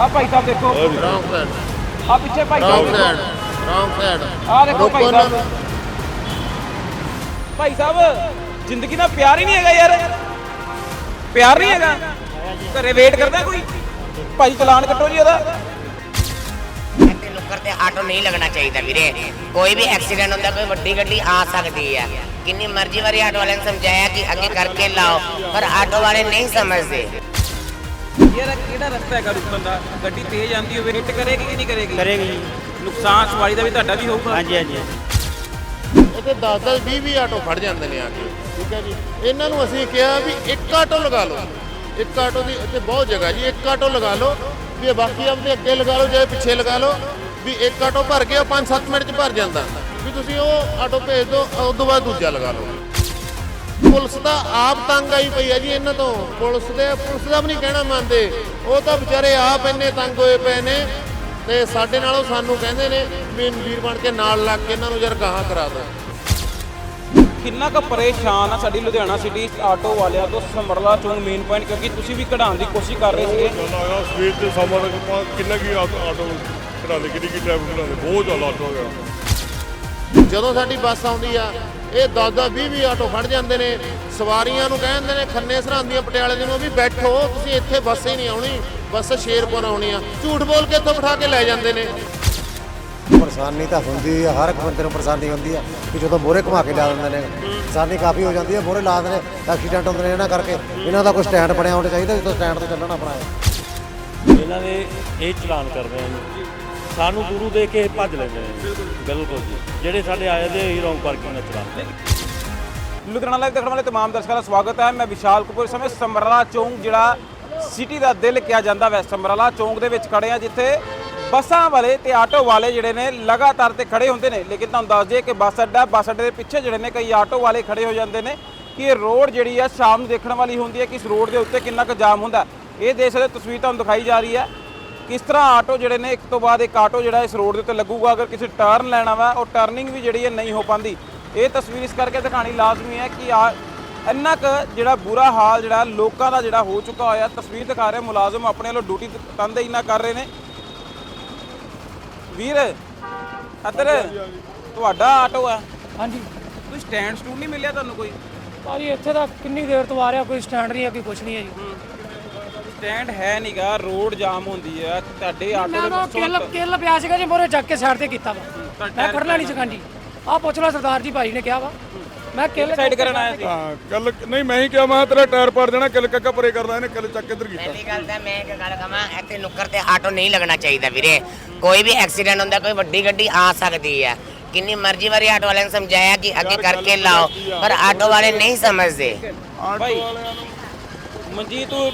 ਆ ਭਾਈ ਸਾਹਿਬ ਦੇਖੋ। Wrong side ਆ ਪਿੱਛੇ ਭਾਈ ਸਾਹਿਬ। ਰੌਂਗ ਦੇਖੋ ਸਾਈਡ ਰੌਂਗ ਸਾਈਡ ਆ ਦੇਖੋ ਭਾਈ ਸਾਹਿਬ। ਭਾਈ ਸਾਹਿਬ ਜ਼ਿੰਦਗੀ ਨਾਲ ਪਿਆਰ ਹੀ ਨਹੀਂ ਹੈਗਾ ਯਾਰ। ਪਿਆਰ ਨਹੀਂ ਹੈਗਾ। ਘਰੇ ਵੇਟ ਕਰਦਾ ਕੋਈ? ਭਾਈ ਚਲਾਨ ਕੱਟੋ ਜੀ ਉਹਦਾ। ਤੇ ਆਟੋ ਨਹੀਂ ਲੱਗਣਾ ਚਾਹੀਦਾ ਵੀਰੇ। ਕੋਈ ਵੀ ਐਕਸੀਡੈਂਟ ਹੁੰਦਾ ਕੋਈ ਵੱਡੀ ਗੱਡੀ ਆ ਸਕਦੀ ਹੈ ਕਿੰਨੀ ਮਰਜ਼ੀ ਵਾਰੀ ਆਟੋ ਵਾਲਿਆਂ ਨੇ ਸਮਝਾਇਆ ਕਿ ਅੱਗੇ ਕਰਕੇ ਲਾਓ ਪਰ ਆਟੋ ਵਾਲੇ ਨਹੀਂ ਸਮਝਦੇ। ਯਾਰ ਕਿਹੜਾ ਰਸਤਾ ਹੈਗਾ ਰੁਕਣ ਦਾ? ਗੱਡੀ ਤੇਜ਼ ਆਂਦੀ ਹੋਵੇ ਹਿੱਟ ਕਰੇਗੀ ਕਿ ਨਹੀਂ ਕਰੇਗੀ? ਕਰੇਗੀ ਜੀ। ਨੁਕਸਾਨ ਸਵਾਰੀ ਦਾ ਵੀ ਤੁਹਾਡਾ ਵੀ ਹੋਊਗਾ। ਹਾਂਜੀ ਹਾਂਜੀ ਇੱਥੇ 10 10 20 20 ਆਟੋ ਖੜ ਜਾਂਦੇ ਨੇ ਆ ਕੇ। ਠੀਕ ਹੈ ਜੀ। ਇਹਨਾਂ ਨੂੰ ਅਸੀਂ ਕਿਹਾ ਵੀ ਇੱਕ ਆਟੋ ਲਗਾ ਲਓ। ਇੱਕ ਆਟੋ ਦੀ ਇੱਥੇ ਬਹੁਤ ਜਗ੍ਹਾ ਜੀ। ਇੱਕ ਆਟੋ ਲਗਾ ਲਓ ਵੀ ਬਾਕੀ ਆਪਦੇ ਅੱਗੇ ਲਗਾ ਲਓ ਜਾਂ ਪਿੱਛੇ ਲਗਾ ਲਓ ਵੀ ਇੱਕ ਆਟੋ ਭਰ ਗਿਆ 5-7 ਮਿੰਟ 'ਚ ਭਰ ਜਾਂਦਾ। ਵੀ ਤੁਸੀਂ ਉਹ ਆਟੋ ਭੇਜ ਦਿਓ ਉਸ ਤੋਂ ਬਾਅਦ ਦੂਜਾ ਲਗਾ ਲਓ। ਪੁਲਿਸ ਤਾਂ ਆਪ ਤੰਗ ਆਈ ਪਈ ਹੈ ਜੀ ਇਹਨਾਂ ਤੋਂ। ਪੁਲਿਸ ਦੇ ਪੁਲਿਸ ਦਾ ਵੀ ਨਹੀਂ ਕਹਿਣਾ ਮੰਨਦੇ। ਉਹ ਤਾਂ ਵਿਚਾਰੇ ਆਪ ਇੰਨੇ ਤੰਗ ਹੋਏ ਪਏ ਨੇ ਤੇ ਸਾਡੇ ਨਾਲੋਂ ਸਾਨੂੰ ਕਹਿੰਦੇ ਨੇ ਵੀ ਵੀਰ ਬਣ ਕੇ ਨਾਲ ਲੱਗ ਕੇ ਇਹਨਾਂ ਨੂੰ ਯਾਰ ਗਾਹਾਂ ਕਰਾ ਦਿਓ ਕਿੰਨਾ ਕੁ ਪਰੇਸ਼ਾਨ ਆ ਸਾਡੀ ਲੁਧਿਆਣਾ ਸਿਟੀ ਆਟੋ ਵਾਲਿਆਂ ਤੋਂ ਸਮਰਲਾ ਚੌਂਕ ਮੇਨ ਪੁਆਇੰਟ ਕਿਉਂਕਿ ਤੁਸੀਂ ਵੀ ਕਢਾਉਣ ਦੀ ਕੋਸ਼ਿਸ਼ ਕਰ ਰਹੇ ਸੀਗੇ। ਸਵੇਰ ਤੇ ਸਮਾਂ ਤੱਕ ਕਿੰਨਾ ਕੀ ਆਟੋ ਚਲਾਉਂਦੇ ਕਿੰਨੀ ਕੀ ਟ੍ਰੈਫਿਕ ਚਲਾਉਂਦੇ ਬਹੁਤ ਜ਼ਿਆਦਾ ਆਟੋ ਹੋ ਗਿਆ। ਜਦੋਂ ਸਾਡੀ ਬੱਸ ਆਉਂਦੀ ਆ ਇਹ 10 10 20 20 ਆਟੋ ਖੜ ਜਾਂਦੇ ਨੇ ਸਵਾਰੀਆਂ ਨੂੰ ਕਹਿੰਦੇ ਨੇ ਖੰਨੇ ਸਰਹੰਦੀਆਂ ਪਟਿਆਲੇ ਦੇ ਨੂੰ ਵੀ ਬੈਠੋ ਤੁਸੀਂ ਇੱਥੇ ਬੱਸ ਹੀ ਨਹੀਂ ਆਉਣੀ ਬੱਸ ਸ਼ੇਰਪੁਰ ਆਉਣੀ ਆ। ਝੂਠ ਬੋਲ ਕੇ ਇੱਥੋਂ ਬਿਠਾ ਕੇ ਲੈ ਜਾਂਦੇ ਨੇ। ਪਰੇਸ਼ਾਨੀ ਤਾਂ ਹੁੰਦੀ ਆ ਹਰ ਇੱਕ ਬੰਦੇ ਨੂੰ ਪਰੇਸ਼ਾਨੀ ਹੁੰਦੀ ਆ ਕਿ ਜਦੋਂ ਮੋਰੇ ਘੁਮਾ ਕੇ ਲਾ ਦਿੰਦੇ ਨੇ। ਪਰੇਸ਼ਾਨੀ ਕਾਫੀ ਹੋ ਜਾਂਦੀ ਹੈ ਮੋਰੇ ਲਾ ਦਿੰਦੇ ਨੇ ਐਕਸੀਡੈਂਟ ਹੁੰਦੇ ਨੇ ਇਹਨਾਂ ਕਰਕੇ। ਇਹਨਾਂ ਦਾ ਕੋਈ ਸਟੈਂਡ ਬਣਿਆ ਹੋਣਾ ਚਾਹੀਦਾ ਜਿੱਥੋਂ ਸਟੈਂਡ ਤੋਂ ਚੱਲਣਾ ਆਪਣਾ ਹੈ ਇਹਨਾਂ ਦੇ ਇਹ ਚਲਾਨ ਕਰਦੇ ਆ ਜੀ। ਸਾਨੂੰ ਦੂਰੂ ਦੇ ਕੇ ਭੱਜ ਲੈਂਦੇ ਨੇ ਬਿਲਕੁਲ ਜੀ ਜਿਹੜੇ ਸਾਡੇ ਆਏ ਦੇ ਹੀ ਰੌਂਗ ਪਾਰਕਿੰਗ ਨਾਲ ਚਲਾਉਂਦੇ ਲੁਧਿਆਣਾ ਲਾਈਵ ਦੇਖਣ ਵਾਲੇ तमाम ਦਰਸ਼ਕਾਂ ਦਾ ਸਵਾਗਤ ਹੈ ਮੈਂ ਵਿਸ਼ਾਲ ਕਪੂਰ ਇਸ ਸਮੇਂ ਸਮਰਲਾ ਚੌਂਕ ਜਿਹੜਾ ਸਿਟੀ ਦਾ ਦਿਲ ਕਿਹਾ ਜਾਂਦਾ ਵੈ ਸਮਰਲਾ ਚੌਂਕ ਦੇ ਵਿੱਚ ਖੜੇ ਆ ਜਿੱਥੇ ਬੱਸਾਂ ਵਾਲੇ ਤੇ ਆਟੋ ਵਾਲੇ ਜਿਹੜੇ ਨੇ ਲਗਾਤਾਰ ਤੇ ਖੜੇ ਹੁੰਦੇ ਨੇ ਲੇਕਿਨ ਤੁਹਾਨੂੰ ਦੱਸ ਦਈਏ ਕਿ ਬੱਸ ਅੱਡਾ ਬੱਸ ਅੱਡੇ ਦੇ ਪਿੱਛੇ ਜਿਹੜੇ ਨੇ ਕਈ ਆਟੋ ਵਾਲੇ ਖੜੇ ਹੋ ਜਾਂਦੇ ਨੇ ਕਿ ਇਹ ਰੋਡ ਜਿਹੜੀ ਆ ਸ਼ਾਮ ਨੂੰ ਦੇਖਣ ਵਾਲੀ ਹੁੰਦੀ ਹੈ ਕਿ ਇਸ ਰੋਡ ਦੇ ਉੱਤੇ ਕਿੰਨਾ ਕੁ ਜਾਮ ਹੁੰਦਾ ਇਹ ਦੇਖ ਸਕਦੇ ਹੋ ਤਸਵੀਰ ਤੁਹਾਨੂੰ ਦਿਖਾਈ ਜਾ ਰਹੀ ਹੈ ਕਿਸ ਤਰ੍ਹਾਂ ਆਟੋ ਜਿਹੜੇ ਨੇ ਇੱਕ ਤੋਂ ਬਾਅਦ ਇੱਕ ਆਟੋ ਜਿਹੜਾ ਇਸ ਰੋਡ ਦੇ ਉੱਤੇ ਲੱਗੂਗਾ ਅਗਰ ਕਿਸੇ ਟਰਨ ਲੈਣਾ ਵਾ ਉਹ ਟਰਨਿੰਗ ਵੀ ਜਿਹੜੀ ਹੈ ਨਹੀਂ ਹੋ ਪਾਉਂਦੀ। ਇਹ ਤਸਵੀਰ ਇਸ ਕਰਕੇ ਦਿਖਾਣੀ ਲਾਜ਼ਮੀ ਹੈ ਕਿ ਆ ਇੰਨਾ ਕੁ ਜਿਹੜਾ ਬੁਰਾ ਹਾਲ ਜਿਹੜਾ ਲੋਕਾਂ ਦਾ ਜਿਹੜਾ ਹੋ ਚੁੱਕਾ ਹੋਇਆ ਤਸਵੀਰ ਦਿਖਾ ਰਿਹਾ ਮੁਲਾਜ਼ਮ ਆਪਣੇ ਵੱਲੋਂ ਡਿਊਟੀ ਤੰਦੇਹੀ ਨਾਲ ਕਰ ਰਹੇ ਨੇ। ਵੀਰ ਇੱਧਰ ਤੁਹਾਡਾ ਆਟੋ ਹੈ ਹਾਂਜੀ। ਕੋਈ ਸਟੈਂਡ ਸਟੂਡ ਨਹੀਂ ਮਿਲਿਆ ਤੁਹਾਨੂੰ ਕੋਈ? ਭਾਜੀ ਇੱਥੇ ਤਾਂ ਕਿੰਨੀ ਦੇਰ ਤੋਂ ਆ ਰਿਹਾ ਕੋਈ ਸਟੈਂਡ ਨਹੀਂ ਹੈ ਕੋਈ ਕੁਛ ਨਹੀਂ ਹੈ ਜੀ। ਸਟੈਂਡ ਹੈ ਨਹੀਂਗਾ ਰੋਡ ਜਾਮ ਹੁੰਦੀ ਹੈ ਤੁਹਾਡੇ ਆਟੋ ਮੈਂ ਦੇ ਪਿੱਛੋਂ ਕਿੱਲ ਕਿੱਲ ਪਿਆ ਸੀਗਾ ਜੀ ਮੋਰੇ ਚੱਕ ਕੇ ਸਾਈਡ ਤੇ ਕੀਤਾ ਵਾ। ਮੈਂ ਖੜਨਾ ਨਹੀਂ ਜੀ। ਆਹ ਪੁੱਛ ਲਓ ਸਰਦਾਰ ਜੀ ਭਾਈ ਨੇ ਕਿਹਾ ਵਾ। ਮੈਂ ਕਿੱਲ ਸਾਈਡ ਕਰਨ ਆਇਆ ਸੀ। ਹਾਂ ਕੱਲ ਨਹੀਂ ਮੈਂ ਹੀ ਕਿਹਾ ਮੈਂ ਤੇਰਾ ਟਾਇਰ ਪਾੜ ਦੇਣਾ ਕਿਲ ਕੱਕਾ ਪਰੇ ਕਰਦਾ ਇਹਨੇ ਕਿਲ ਚੱਕ ਇੱਧਰ ਕੀਤਾ। ਪਹਿਲੀ ਗੱਲ ਤਾਂ ਮੈਂ ਇੱਕ ਗੱਲ ਕਹਾਂ ਇੱਥੇ ਨੁੱਕਰ ਤੇ ਆਟੋ ਨਹੀਂ ਲੱਗਣਾ ਚਾਹੀਦਾ ਵੀਰੇ। ਕੋਈ ਵੀ ਐਕਸੀਡੈਂਟ ਹੁੰਦਾ ਕੋਈ ਵੱਡੀ ਗੱਡੀ ਆ ਸਕਦੀ ਹੈ ਕਿੰਨੀ ਮਰਜ਼ੀ ਵਾਰੀ ਆਟੋ ਵਾਲਿਆਂ ਨੇ ਸਮਝਾਇਆ ਕਿ ਅੱਗੇ ਕਰਕੇ ਲਾਓ ਪਰ ਆਟੋ ਵਾਲੇ ਨਹੀਂ ਸਮਝਦੇ। ਮਨਜੀਤ ਤੂੰ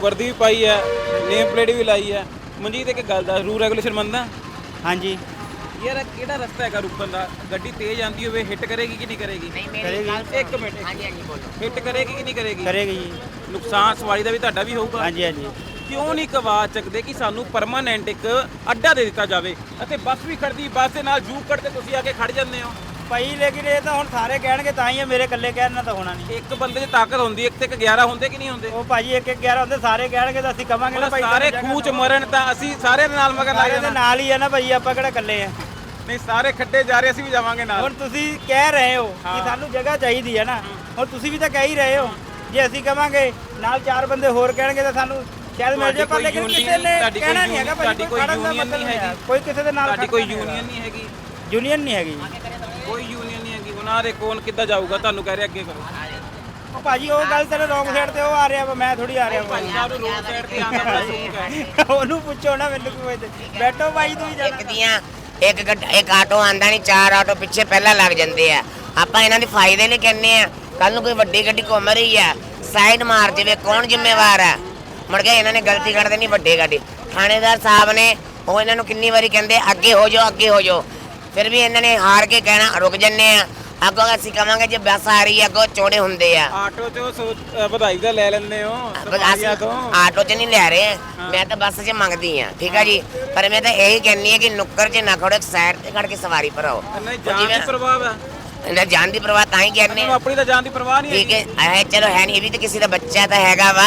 ਵਰਦੀ ਵੀ ਪਾਈ ਹੈ ਨੇਮ ਪਲੇਟ ਵੀ ਲਾਈ ਹੈ। ਮਨਜੀਤ ਇੱਕ ਗੱਲ ਦਾ ਰੂਲ ਰੈਗੂਲੇਸ਼ਨ ਮੰਨਦਾ? ਹਾਂਜੀ। ਯਾਰ ਇਹ ਕਿਹੜਾ ਰਸਤਾ ਹੈਗਾ ਰੁਕਣ ਦਾ? ਗੱਡੀ ਤੇਜ਼ ਆਂਦੀ ਹੋਵੇ ਹਿੱਟ ਕਰੇਗੀ ਕਿ ਨਹੀਂ ਕਰੇਗੀ? ਨਹੀਂ ਮੇਰੀ ਗੱਲ ਇੱਕ ਮਿੰਟ ਹਾਂਜੀ ਹਾਂਜੀ ਬੋਲੋ। ਹਿੱਟ ਕਰੇਗੀ ਕਿ ਨਹੀਂ ਕਰੇਗੀ? ਕਰੇਗੀ ਜੀ। ਨੁਕਸਾਨ ਸਵਾਰੀ ਦਾ ਵੀ ਤੁਹਾਡਾ ਵੀ ਹੋਊਗਾ। ਹਾਂਜੀ ਹਾਂਜੀ। ਕਿਉਂ ਨਹੀਂ ਕਵਾ ਚੱਕਦੇ ਕਿ ਸਾਨੂੰ ਪਰਮਾਨੈਂਟ ਇੱਕ ਅੱਡਾ ਦੇ ਦਿੱਤਾ ਜਾਵੇ? ਅਤੇ ਬੱਸ ਵੀ ਖੜਦੀ ਬੱਸ ਦੇ ਨਾਲ ਜੂ ਕੱਢ ਤੇ ਤੁਸੀਂ ਆ ਕੇ ਖੜ ਜਾਂਦੇ ਹੋ। ਭਾਈ ਲੇਕਿਨ ਇਹ ਤਾਂ ਹੁਣ ਸਾਰੇ ਕਹਿਣਗੇ ਤਾਂ ਹੀ ਹੈ ਮੇਰੇ ਇਕੱਲੇ ਕਹਿਣ ਨਾਲ ਤਾਂ ਹੋਣਾ ਨਹੀਂ। ਇੱਕ ਬੰਦੇ 'ਚ ਤਾਕਤ ਹੁੰਦੀ ਇੱਕ ਤੇ ਇੱਕ 11 ਹੁੰਦੇ ਕਿ ਨਹੀਂ ਹੁੰਦੇ? ਉਹ ਭਾਜੀ ਇੱਕ ਇੱਕ 11 ਹੁੰਦੇ ਸਾਰੇ ਕਹਿਣਗੇ ਤਾਂ ਅਸੀਂ ਕਵਾਂਗੇ ਨਾ ਭਾਈ ਸਾਰੇ ਖੂਚ ਮਰਨ ਤਾਂ ਅਸੀਂ ਸਾਰੇ ਦੇ ਨਾਲ ਮਗਰ ਲੱਗ ਸਾਰੇ ਦੇ ਜਾਣਾ ਨਾਲ ਹੀ ਹੈ ਨਾ ਭਾਈ ਆਪਾਂ ਕਿਹੜਾ ਇਕੱਲੇ ਆ। ਨਹੀਂ ਸਾਰੇ ਖੱਡੇ ਜਾ ਰਹੇ ਅਸੀਂ ਵੀ ਜਾਵਾਂਗੇ ਨਾਲ। ਹੁਣ ਤੁਸੀਂ ਕਹਿ ਰਹੇ ਹੋ ਕਿ ਸਾਨੂੰ ਜਗ੍ਹਾ ਚਾਹੀਦੀ ਹੈ ਨਾ ਹੁਣ ਤੁਸੀਂ ਵੀ ਤਾਂ ਕਹਿ ਹੀ ਰਹੇ ਹੋ ਜੇ ਅਸੀਂ ਕਵਾਂਗੇ ਨਾਲ ਚਾਰ ਬੰਦੇ ਹੋਰ ਕਹਿਣਗੇ ਤਾਂ ਸਾਨੂੰ ਸ਼ਾਇਦ ਮਿਲ ਜਾਏ ਪਰ ਤੁਹਾਡੀ ਲੇਕਿਨ ਕੋਈ ਕਿਸੇ ਨੇ ਤੁਹਾਡੀ ਕੋਈ ਕਹਿਣਾ ਨਹੀਂ ਹੈਗਾ ਭਾਈ ਕੋਈ ਖੜਨ ਦਾ union ਮਤਲਬ ਨਹੀਂ ਹੈ। ਹੈਗੀ। ਕੋਈ ਕਿਸੇ ਦੇ ਨਾਲ ਸਾਡੀ ਕੋਈ ਖੜਨਾ ਯੂਨੀਅਨ ਨਹੀਂ ਹੈਗੀ। ਯੂਨੀਅਨ ਨਹੀਂ ਹੈਗੀ। ਕੋਈ ਯੂਨੀਅਨ ਨਹੀਂ ਹੈਗੀ। ਉਹਨਾਂ ਦੇ ਕੋਲ ਕਿੱਦਾਂ ਜਾਊਗਾ? ਤੁਹਾਨੂੰ ਕਹਿ ਰਿਹਾ ਅੱਗੇ ਕਰੋ। ਉਹ ਭਾਜੀ ਉਹ ਗੱਲ ਤੇਰੇ ਰੋਂਗ ਸਾਈਡ ਤੇ ਉਹ ਆ ਰਿਹਾ ਵਾ ਮੈਂ ਥੋੜੀ ਆ ਰਿਹਾ ਵਾ। ਸਾਹਿਬ ਨੂੰ ਰੋਡ ਸਾਈਡ ਤੇ ਆਉਂਦਾ ਬੜਾ ਸੂਕ ਹੈ। ਉਹਨੂੰ ਪੁੱਛੋ ਨਾ ਮੈਨੂੰ ਕੋਈ ਬੈਠੋ ਭਾਈ ਤੂੰ ਹੀ ਇੱਕ ਜਾਣਾ ਦੀਆਂ ਇੱਕ ਗੱਡ- ਇੱਕ ਆਟੋ ਆਂਦਾ ਨਹੀਂ ਚਾਰ ਆਟੋ ਪਿੱਛੇ ਪਹਿਲਾਂ ਲੱਗ ਜਾਂਦੇ ਆ। ਆਪਾਂ ਇਹਨਾਂ ਦੇ ਫਾਇਦੇ ਲਈ ਕਹਿੰਨੇ ਆ। ਕੱਲ ਨੂੰ ਕੋਈ ਵੱਡੀ ਗੱਡੀ ਘੁੰਮ ਰਹੀ ਆ। ਸਾਈਡ ਮਾਰ ਜਾਵੇ ਕੌਣ ਜ਼ਿੰਮੇਵਾਰ ਆ? ਮੁੜ ਕੇ ਇਹਨਾਂ ਨੇ ਗਲਤੀ ਕਰ ਦੇਣੀ ਵੱਡੀ ਗੱਡੀ। ਥਾਣੇਦਾਰ ਸਾਹਿਬ ਨੇ ਉਹ ਇਹਨਾਂ ਨੂੰ ਕਿੰਨੀ ਵਾਰੀ ਕਹਿੰਦੇ ਅੱਗੇ ਹੋ ਜਾਓ ਅੱਗੇ ਹੋ ਜਾਓ। ਫਿਰ ਵੀ ਇਹਨਾਂ ਨੇ ਹਾਰ ਕੇ ਕਹਿਣਾ ਰੁਕ ਜੰਨੇ ਆ। ਅੱਗੋਂ ਅਸੀਂ ਕਵਾਂਗੇ ਜੇ ਬੱਸ ਆ ਰਹੀ ਹੈ ਅੱਗੋਂ ਚੌੜੇ ਹੁੰਦੇ ਆ। ਆਟੋ 'ਚੋਂ ਸੋ- ਅ, ਵਧਾਈ ਦਾ ਲੈ ਲੈਂਦੇ ਹੋ ਅਸੀਂ ਤੋਂ? ਆਟੋ 'ਚ ਨਹੀਂ ਲੈ ਰਹੇ ਮੈਂ ਤਾਂ ਬੱਸ 'ਚ ਮੰਗਦੀ ਆ ਠੀਕ ਆ ਜੀ? ਪਰ ਮੈਂ ਤਾਂ ਇਹੀ ਕਹਿੰਨੀ ਆ ਕਿ ਨੁੱਕਰ 'ਚ ਨਾ ਖੜੋ ਸਾਈਡ ਤੇ ਖੜ ਕੇ ਸਵਾਰੀ ਭਰਾਓ ਨਹੀਂ ਜਾਨ ਦੀ ਪ੍ਰਭਾਵ ਹੈ ਇਹਨਾਂ ਜਾਨ ਦੀ ਪ੍ਰਵਾਹ ਤਾਂ ਹੀ ਕਹਿੰਨੇ ਤੁਹਾਨੂੰ ਆਪਣੀ ਤਾਂ ਜਾਨ ਦੀ ਪ੍ਰਵਾਹ ਨਹੀਂ ਠੀਕ ਹੈ ਇਹ ਚਲੋ ਹੈ ਨਹੀਂ ਇਹ ਵੀ ਤਾਂ ਕਿਸੇ ਦਾ ਬੱਚਾ ਤਾਂ ਹੈਗਾ ਵਾ।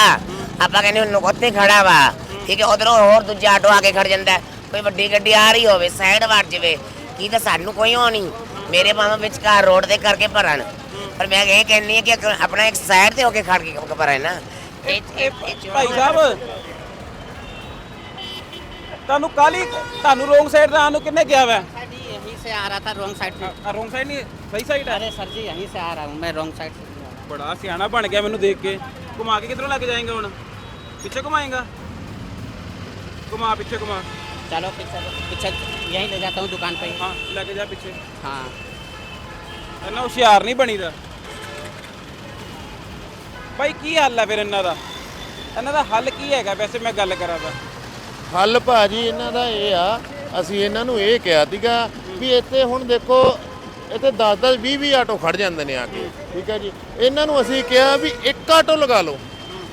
ਆਪਾਂ ਕਹਿੰਦੇ ਹੁਣ ਉੱਥੇ ਖੜਾ ਵਾ। ਠੀਕ ਹੈ ਉਧਰੋਂ ਹੋਰ ਦੂਜਾ ਆਟੋ ਆ ਕੇ ਖੜ ਜਾਂਦਾ। ਹੈ। ਕੋਈ ਵੱਡੀ ਗੱਡੀ ਆ ਰਹੀ ਹੋਵੇ ਸਾਈਡ ਵੜ ਜਾਵੇ। ਕੀ ਤਾਂ ਸਾਨੂੰ ਕੋਈ ਹੋ ਨਹੀਂ ਮੇਰੇ ਭਾਵੇਂ ਵਿਚਕਾਰ ਰੋਡ ਤੇ ਕਰਕੇ ਭਰਨ ਪਰ ਮੈਂ ਇਹ ਕਹਿੰਨੀ ਹੈ ਕਿ ਇੱਕ ਆਪਣਾ ਇੱਕ ਸਾਈਡ ਤੇ ਹੋ ਕੇ ਖੜ ਕੇ ਭਰਨ ਨਾ ਇਹ ਇਹ- ਇਹ ਚੋਣ ਭਾਈ ਸਾਹਿਬ ਤੁਹਾਨੂੰ ਕਾਲੀ ਤੁਹਾਨੂੰ ਰੋਂਗ ਸਾਈਡ ਦਾ ਆਉਣ ਨੂੰ ਕਿੰਨੇ ਕਿਹਾ ਵਾ जी यहीं से आ रहा था रॉन्ग साइड से ਰੋਂਗ ਸਾਈਡ ਨਹੀਂ ਸਹੀ ਸਾਈਡ ਹੈ अरे सर जी यहीं से आ रहा हूँ मैं रॉन्ग साइड से आ रहा हूँ। ਬੜਾ ਸਿਆਣਾ ਬਣ ਗਿਆ ਮੈਨੂੰ ਦੇਖ ਕੇ ਘੁਮਾ ਕੇ ਕਿੱਧਰੋਂ ਲੱਗ ਜਾਏਗਾ ਹੁਣ ਪਿੱਛੇ ਘੁਮਾਏਗਾ ਘੁਮਾ ਪਿੱਛੇ ਘੁਮਾ चलो पीछे पीछे यहीं ले जाता हूँ दुकान पे ही ਹਾਂ ਲੈ ਕੇ ਜਾ ਪਿੱਛੇ हाँ ਇੰਨਾ ਹੁਸ਼ਿਆਰ ਨਹੀਂ ਬਣੀਦਾ ਭਾਈ ਕੀ ਹੱਲ ਹੈ ਫਿਰ ਇਹਨਾਂ ਦਾ ਇਹਨਾਂ ਦਾ ਹੱਲ ਕੀ ਹੈਗਾ ਵੈਸੇ ਮੈਂ ਗੱਲ ਕਰਾਂ ਤਾਂ ਹੱਲ ਭਾਜੀ ਇਹਨਾਂ ਦਾ ਇਹ ਆ ਅਸੀਂ ਇਹਨਾਂ ਨੂੰ ਇਹ ਕਿਹਾ ਸੀਗਾ ਵੀ ਇੱਥੇ ਹੁਣ ਦੇਖੋ ਇੱਥੇ 10 10 20 20 ਆਟੋ ਖੜ ਜਾਂਦੇ ਨੇ ਆ ਕੇ ਠੀਕ ਹੈ ਜੀ ਇਹਨਾਂ ਨੂੰ ਅਸੀਂ ਕਿਹਾ ਵੀ ਇੱਕ ਆਟੋ ਲਗਾ ਲਓ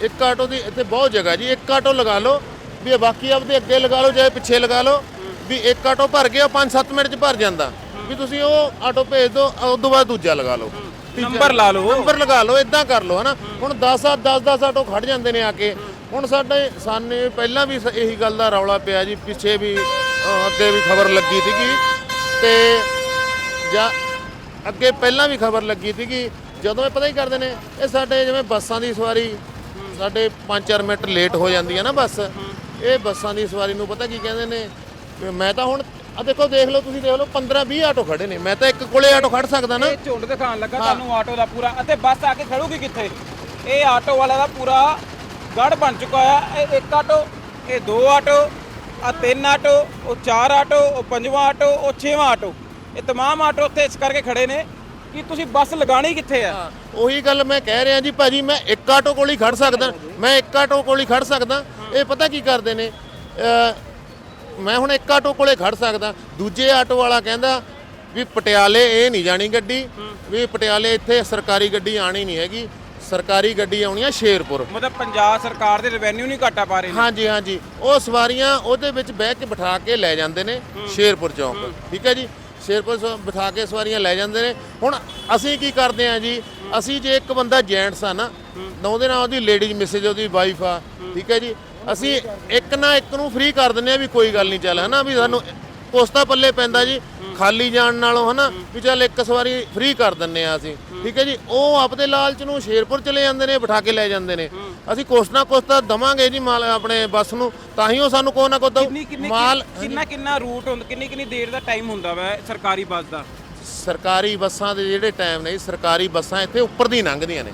ਇੱਕ ਆਟੋ ਦੀ ਇੱਥੇ ਬਹੁਤ ਜਗ੍ਹਾ ਜੀ ਇੱਕ ਆਟੋ ਲਗਾ ਲਓ ਵੀ ਇਹ ਬਾਕੀ ਆਪਦੇ ਅੱਗੇ ਲਗਾ ਲਓ ਚਾਹੇ ਪਿੱਛੇ ਲਗਾ ਲਓ ਵੀ ਇੱਕ ਆਟੋ ਭਰ ਗਿਆ 5-7 ਮਿੰਟ 'ਚ ਭਰ ਜਾਂਦਾ। ਵੀ ਤੁਸੀਂ ਉਹ ਆਟੋ ਭੇਜ ਦਿਓ ਉਸ ਤੋਂ ਬਾਅਦ ਦੂਜਾ ਲਗਾ ਲਓ। ਨੰਬਰ ਲਾ ਲਓ। ਨੰਬਰ ਲਗਾ ਲਓ ਇਦਾਂ ਕਰ ਲਓ ਹਨਾ। ਹੁਣ 10 10 10 ਆਟੋ ਖੜ ਜਾਂਦੇ ਨੇ ਆ ਕੇ। ਹੁਣ ਸਾਡੇ ਸਾਨੇ ਪਹਿਲਾਂ ਵੀ ਇਹੀ ਗੱਲ ਦਾ ਰੌਲਾ ਪਿਆ ਜੀ ਪਿੱਛੇ ਵੀ ਅੱਗੇ ਵੀ ਖਬਰ ਲੱਗੀ ਸੀਗੀ। ਤੇ ਜਾਂ ਅੱਗੇ ਪਹਿਲਾਂ ਵੀ ਖਬਰ ਲੱਗੀ ਸੀਗੀ ਜਦੋਂ ਇਹ ਪਤਾ ਹੀ ਕਰਦੇ ਨੇ ਇਹ ਸਾਡੇ ਜਿਵੇਂ ਬੱਸਾਂ ਦੀ ਸਵਾਰੀ ਸਾਡੇ 5-4 ਮਿੰਟ ਲੇਟ ਹੋ ਜਾਂਦੀ ਹੈ ਨਾ ਬੱਸ। ਇਹ ਬੱਸਾਂ ਦੀ ਸਵਾਰੀ ਨੂੰ ਪਤਾ ਕੀ ਕਹਿੰਦੇ ਨੇ ਵੀ ਮੈਂ ਤਾਂ ਹੁਣ ਆ ਦੇਖੋ ਦੇਖ ਲਓ ਤੁਸੀਂ ਦੇਖ ਲਓ 15-20 ਆਟੋ ਖੜੇ ਨੇ ਮੈਂ ਤਾਂ ਇੱਕ ਕੋਲੇ ਆਟੋ ਖੜ ਸਕਦਾ ਨਾ ਇਹ ਝੁੰਡ ਦਿਖਾਉਣ ਲੱਗਾ ਤੁਹਾਨੂੰ ਆਟੋ ਦਾ ਪੂਰਾ ਅਤੇ ਬੱਸ ਆ ਕੇ ਖੜੂਗੀ ਕਿੱਥੇ ਇਹ ਆਟੋ ਵਾਲਾ ਦਾ ਪੂਰਾ ਗੜ ਬਣ ਚੁੱਕਾ ਆ ਇਹ ਇੱਕ ਆਟੋ ਇਹ ਦੋ ਆਟੋ ਆ ਤਿੰਨ ਆਟੋ ਉਹ ਚਾਰ ਆਟੋ ਉਹ ਪੰਜਵਾਂ ਆਟੋ ਉਹ ਛੇਵਾਂ ਆਟੋ ਇਹ तमाम ਆਟੋ ਉੱਥੇ ਇਸ ਕਰਕੇ ਖੜੇ ਨੇ ਕਿ ਤੁਸੀਂ ਬੱਸ ਲਗਾਣੀ ਕਿੱਥੇ ਆ ਉਹੀ ਗੱਲ ਮੈਂ ਕਹਿ ਰਿਹਾ ਜੀ ਭਾਜੀ ਮੈਂ ਇੱਕ ਆਟੋ ਕੋਲ ਹੀ ਖੜ ਸਕਦਾ ਮੈਂ ਇੱਕ ਆਟੋ ਕੋਲ ਹੀ ਖੜ ਸਕਦਾ ਇਹ ਪਤਾ ਕੀ ਕਰਦੇ ਨੇ? ਮੈਂ ਹੁਣ ਇੱਕ ਆਟੋ ਕੋਲੇ ਖੜ ਸਕਦਾ ਦੂਜੇ ਆਟੋ ਵਾਲਾ ਕਹਿੰਦਾ ਵੀ ਪਟਿਆਲੇ ਇਹ ਨਹੀਂ ਜਾਣੀ ਗੱਡੀ ਵੀ ਪਟਿਆਲੇ ਇੱਥੇ ਸਰਕਾਰੀ ਗੱਡੀ ਆਣੀ ਨਹੀਂ ਹੈਗੀ ਸਰਕਾਰੀ ਗੱਡੀ ਆਉਣੀ ਆ ਸ਼ੇਰਪੁਰ। ਮਤਲਬ ਪੰਜਾਬ ਸਰਕਾਰ ਦੇ ਰੈਵਨਿਊ ਨਹੀਂ ਘਾਟਾ ਪਾ ਰਹੇ ਨੇ? ਹਾਂਜੀ ਹਾਂਜੀ। ਉਹ ਸਵਾਰੀਆਂ ਉਹਦੇ ਵਿੱਚ ਬਹਿ ਕੇ ਬਿਠਾ ਕੇ ਲੈ ਜਾਂਦੇ ਨੇ ਸ਼ੇਰਪੁਰ ਚੌਂਕ। ਠੀਕ ਹੈ ਜੀ? ਸ਼ੇਰਪੁਰ ਬਿਠਾ ਕੇ ਸਵਾਰੀਆਂ ਲੈ ਜਾਂਦੇ ਨੇ। ਹੁਣ ਅਸੀਂ ਕੀ ਕਰਦੇ ਆ ਜੀ? ਅਸੀਂ ਜੇ ਇੱਕ ਬੰਦਾ ਜੈਂਟਸ ਆ ਨਾ ਤਾਂ ਉਹਦੇ ਨਾਲ ਉਹਦੀ ਲੇਡੀਜ਼ ਮਿਸੇਜ ਉਹਦੀ ਵਾਈਫ ਆ। ਠੀਕ ਹੈ ਜੀ? ਅਸੀਂ ਇੱਕ ਨਾ ਇੱਕ ਨੂੰ ਫ੍ਰੀ ਕਰ ਦਿੰਦੇ ਆ ਵੀ ਕੋਈ ਗੱਲ ਨਹੀਂ ਚੱਲ ਹਨਾ? ਵੀ ਸਾਨੂੰ ਕੋਸਤਾ ਪੱਲੇ ਪੈਂਦਾ ਜੀ ਖਾਲੀ ਜਾਣ ਨਾਲੋਂ ਹਨਾ? ਵੀ ਚੱਲ ਇੱਕ ਸਵਾਰੀ ਫ੍ਰੀ ਕਰ ਦਿੰਨੇ ਆ ਅਸੀਂ ਠੀਕ ਹੈ ਜੀ? ਉਹ ਆਪਦੇ ਲਾਲਚ ਨੂੰ ਸ਼ੇਰਪੁਰ ਚਲੇ ਜਾਂਦੇ ਨੇ ਬਿਠਾ ਕੇ ਲੈ ਜਾਂਦੇ ਨੇ। ਅਸੀਂ ਕੁਛ ਨਾ ਕੁਛ ਤਾਂ ਦਵਾਂਗੇ ਜੀ ਮਾਲ ਆਪਣੇ ਬੱਸ ਨੂੰ ਤਾਂ ਹੀ ਉਹ ਸਾਨੂੰ ਕੋਈ ਨਾ ਕੋਈ ਦਊ। ਕਿੰਨੀ ਕਿੰਨੀ ਮਾਲ ਕਿੰਨਾ ਕਿੰਨਾ ਰੂਟ ਹੁੰਦਾ ਕਿੰਨੀ ਕਿੰਨੀ ਦੇਰ ਦਾ ਟਾਈਮ ਹੁੰਦਾ ਵਾ ਸਰਕਾਰੀ ਬੱਸ ਦਾ? ਸਰਕਾਰੀ ਬੱਸਾਂ ਦੇ ਜਿਹੜੇ ਟਾਈਮ ਨੇ ਸਰਕਾਰੀ ਬੱਸਾਂ ਇੱਥੇ ਉੱਪਰ ਦੀ ਲੰਘਦੀਆਂ ਨੇ।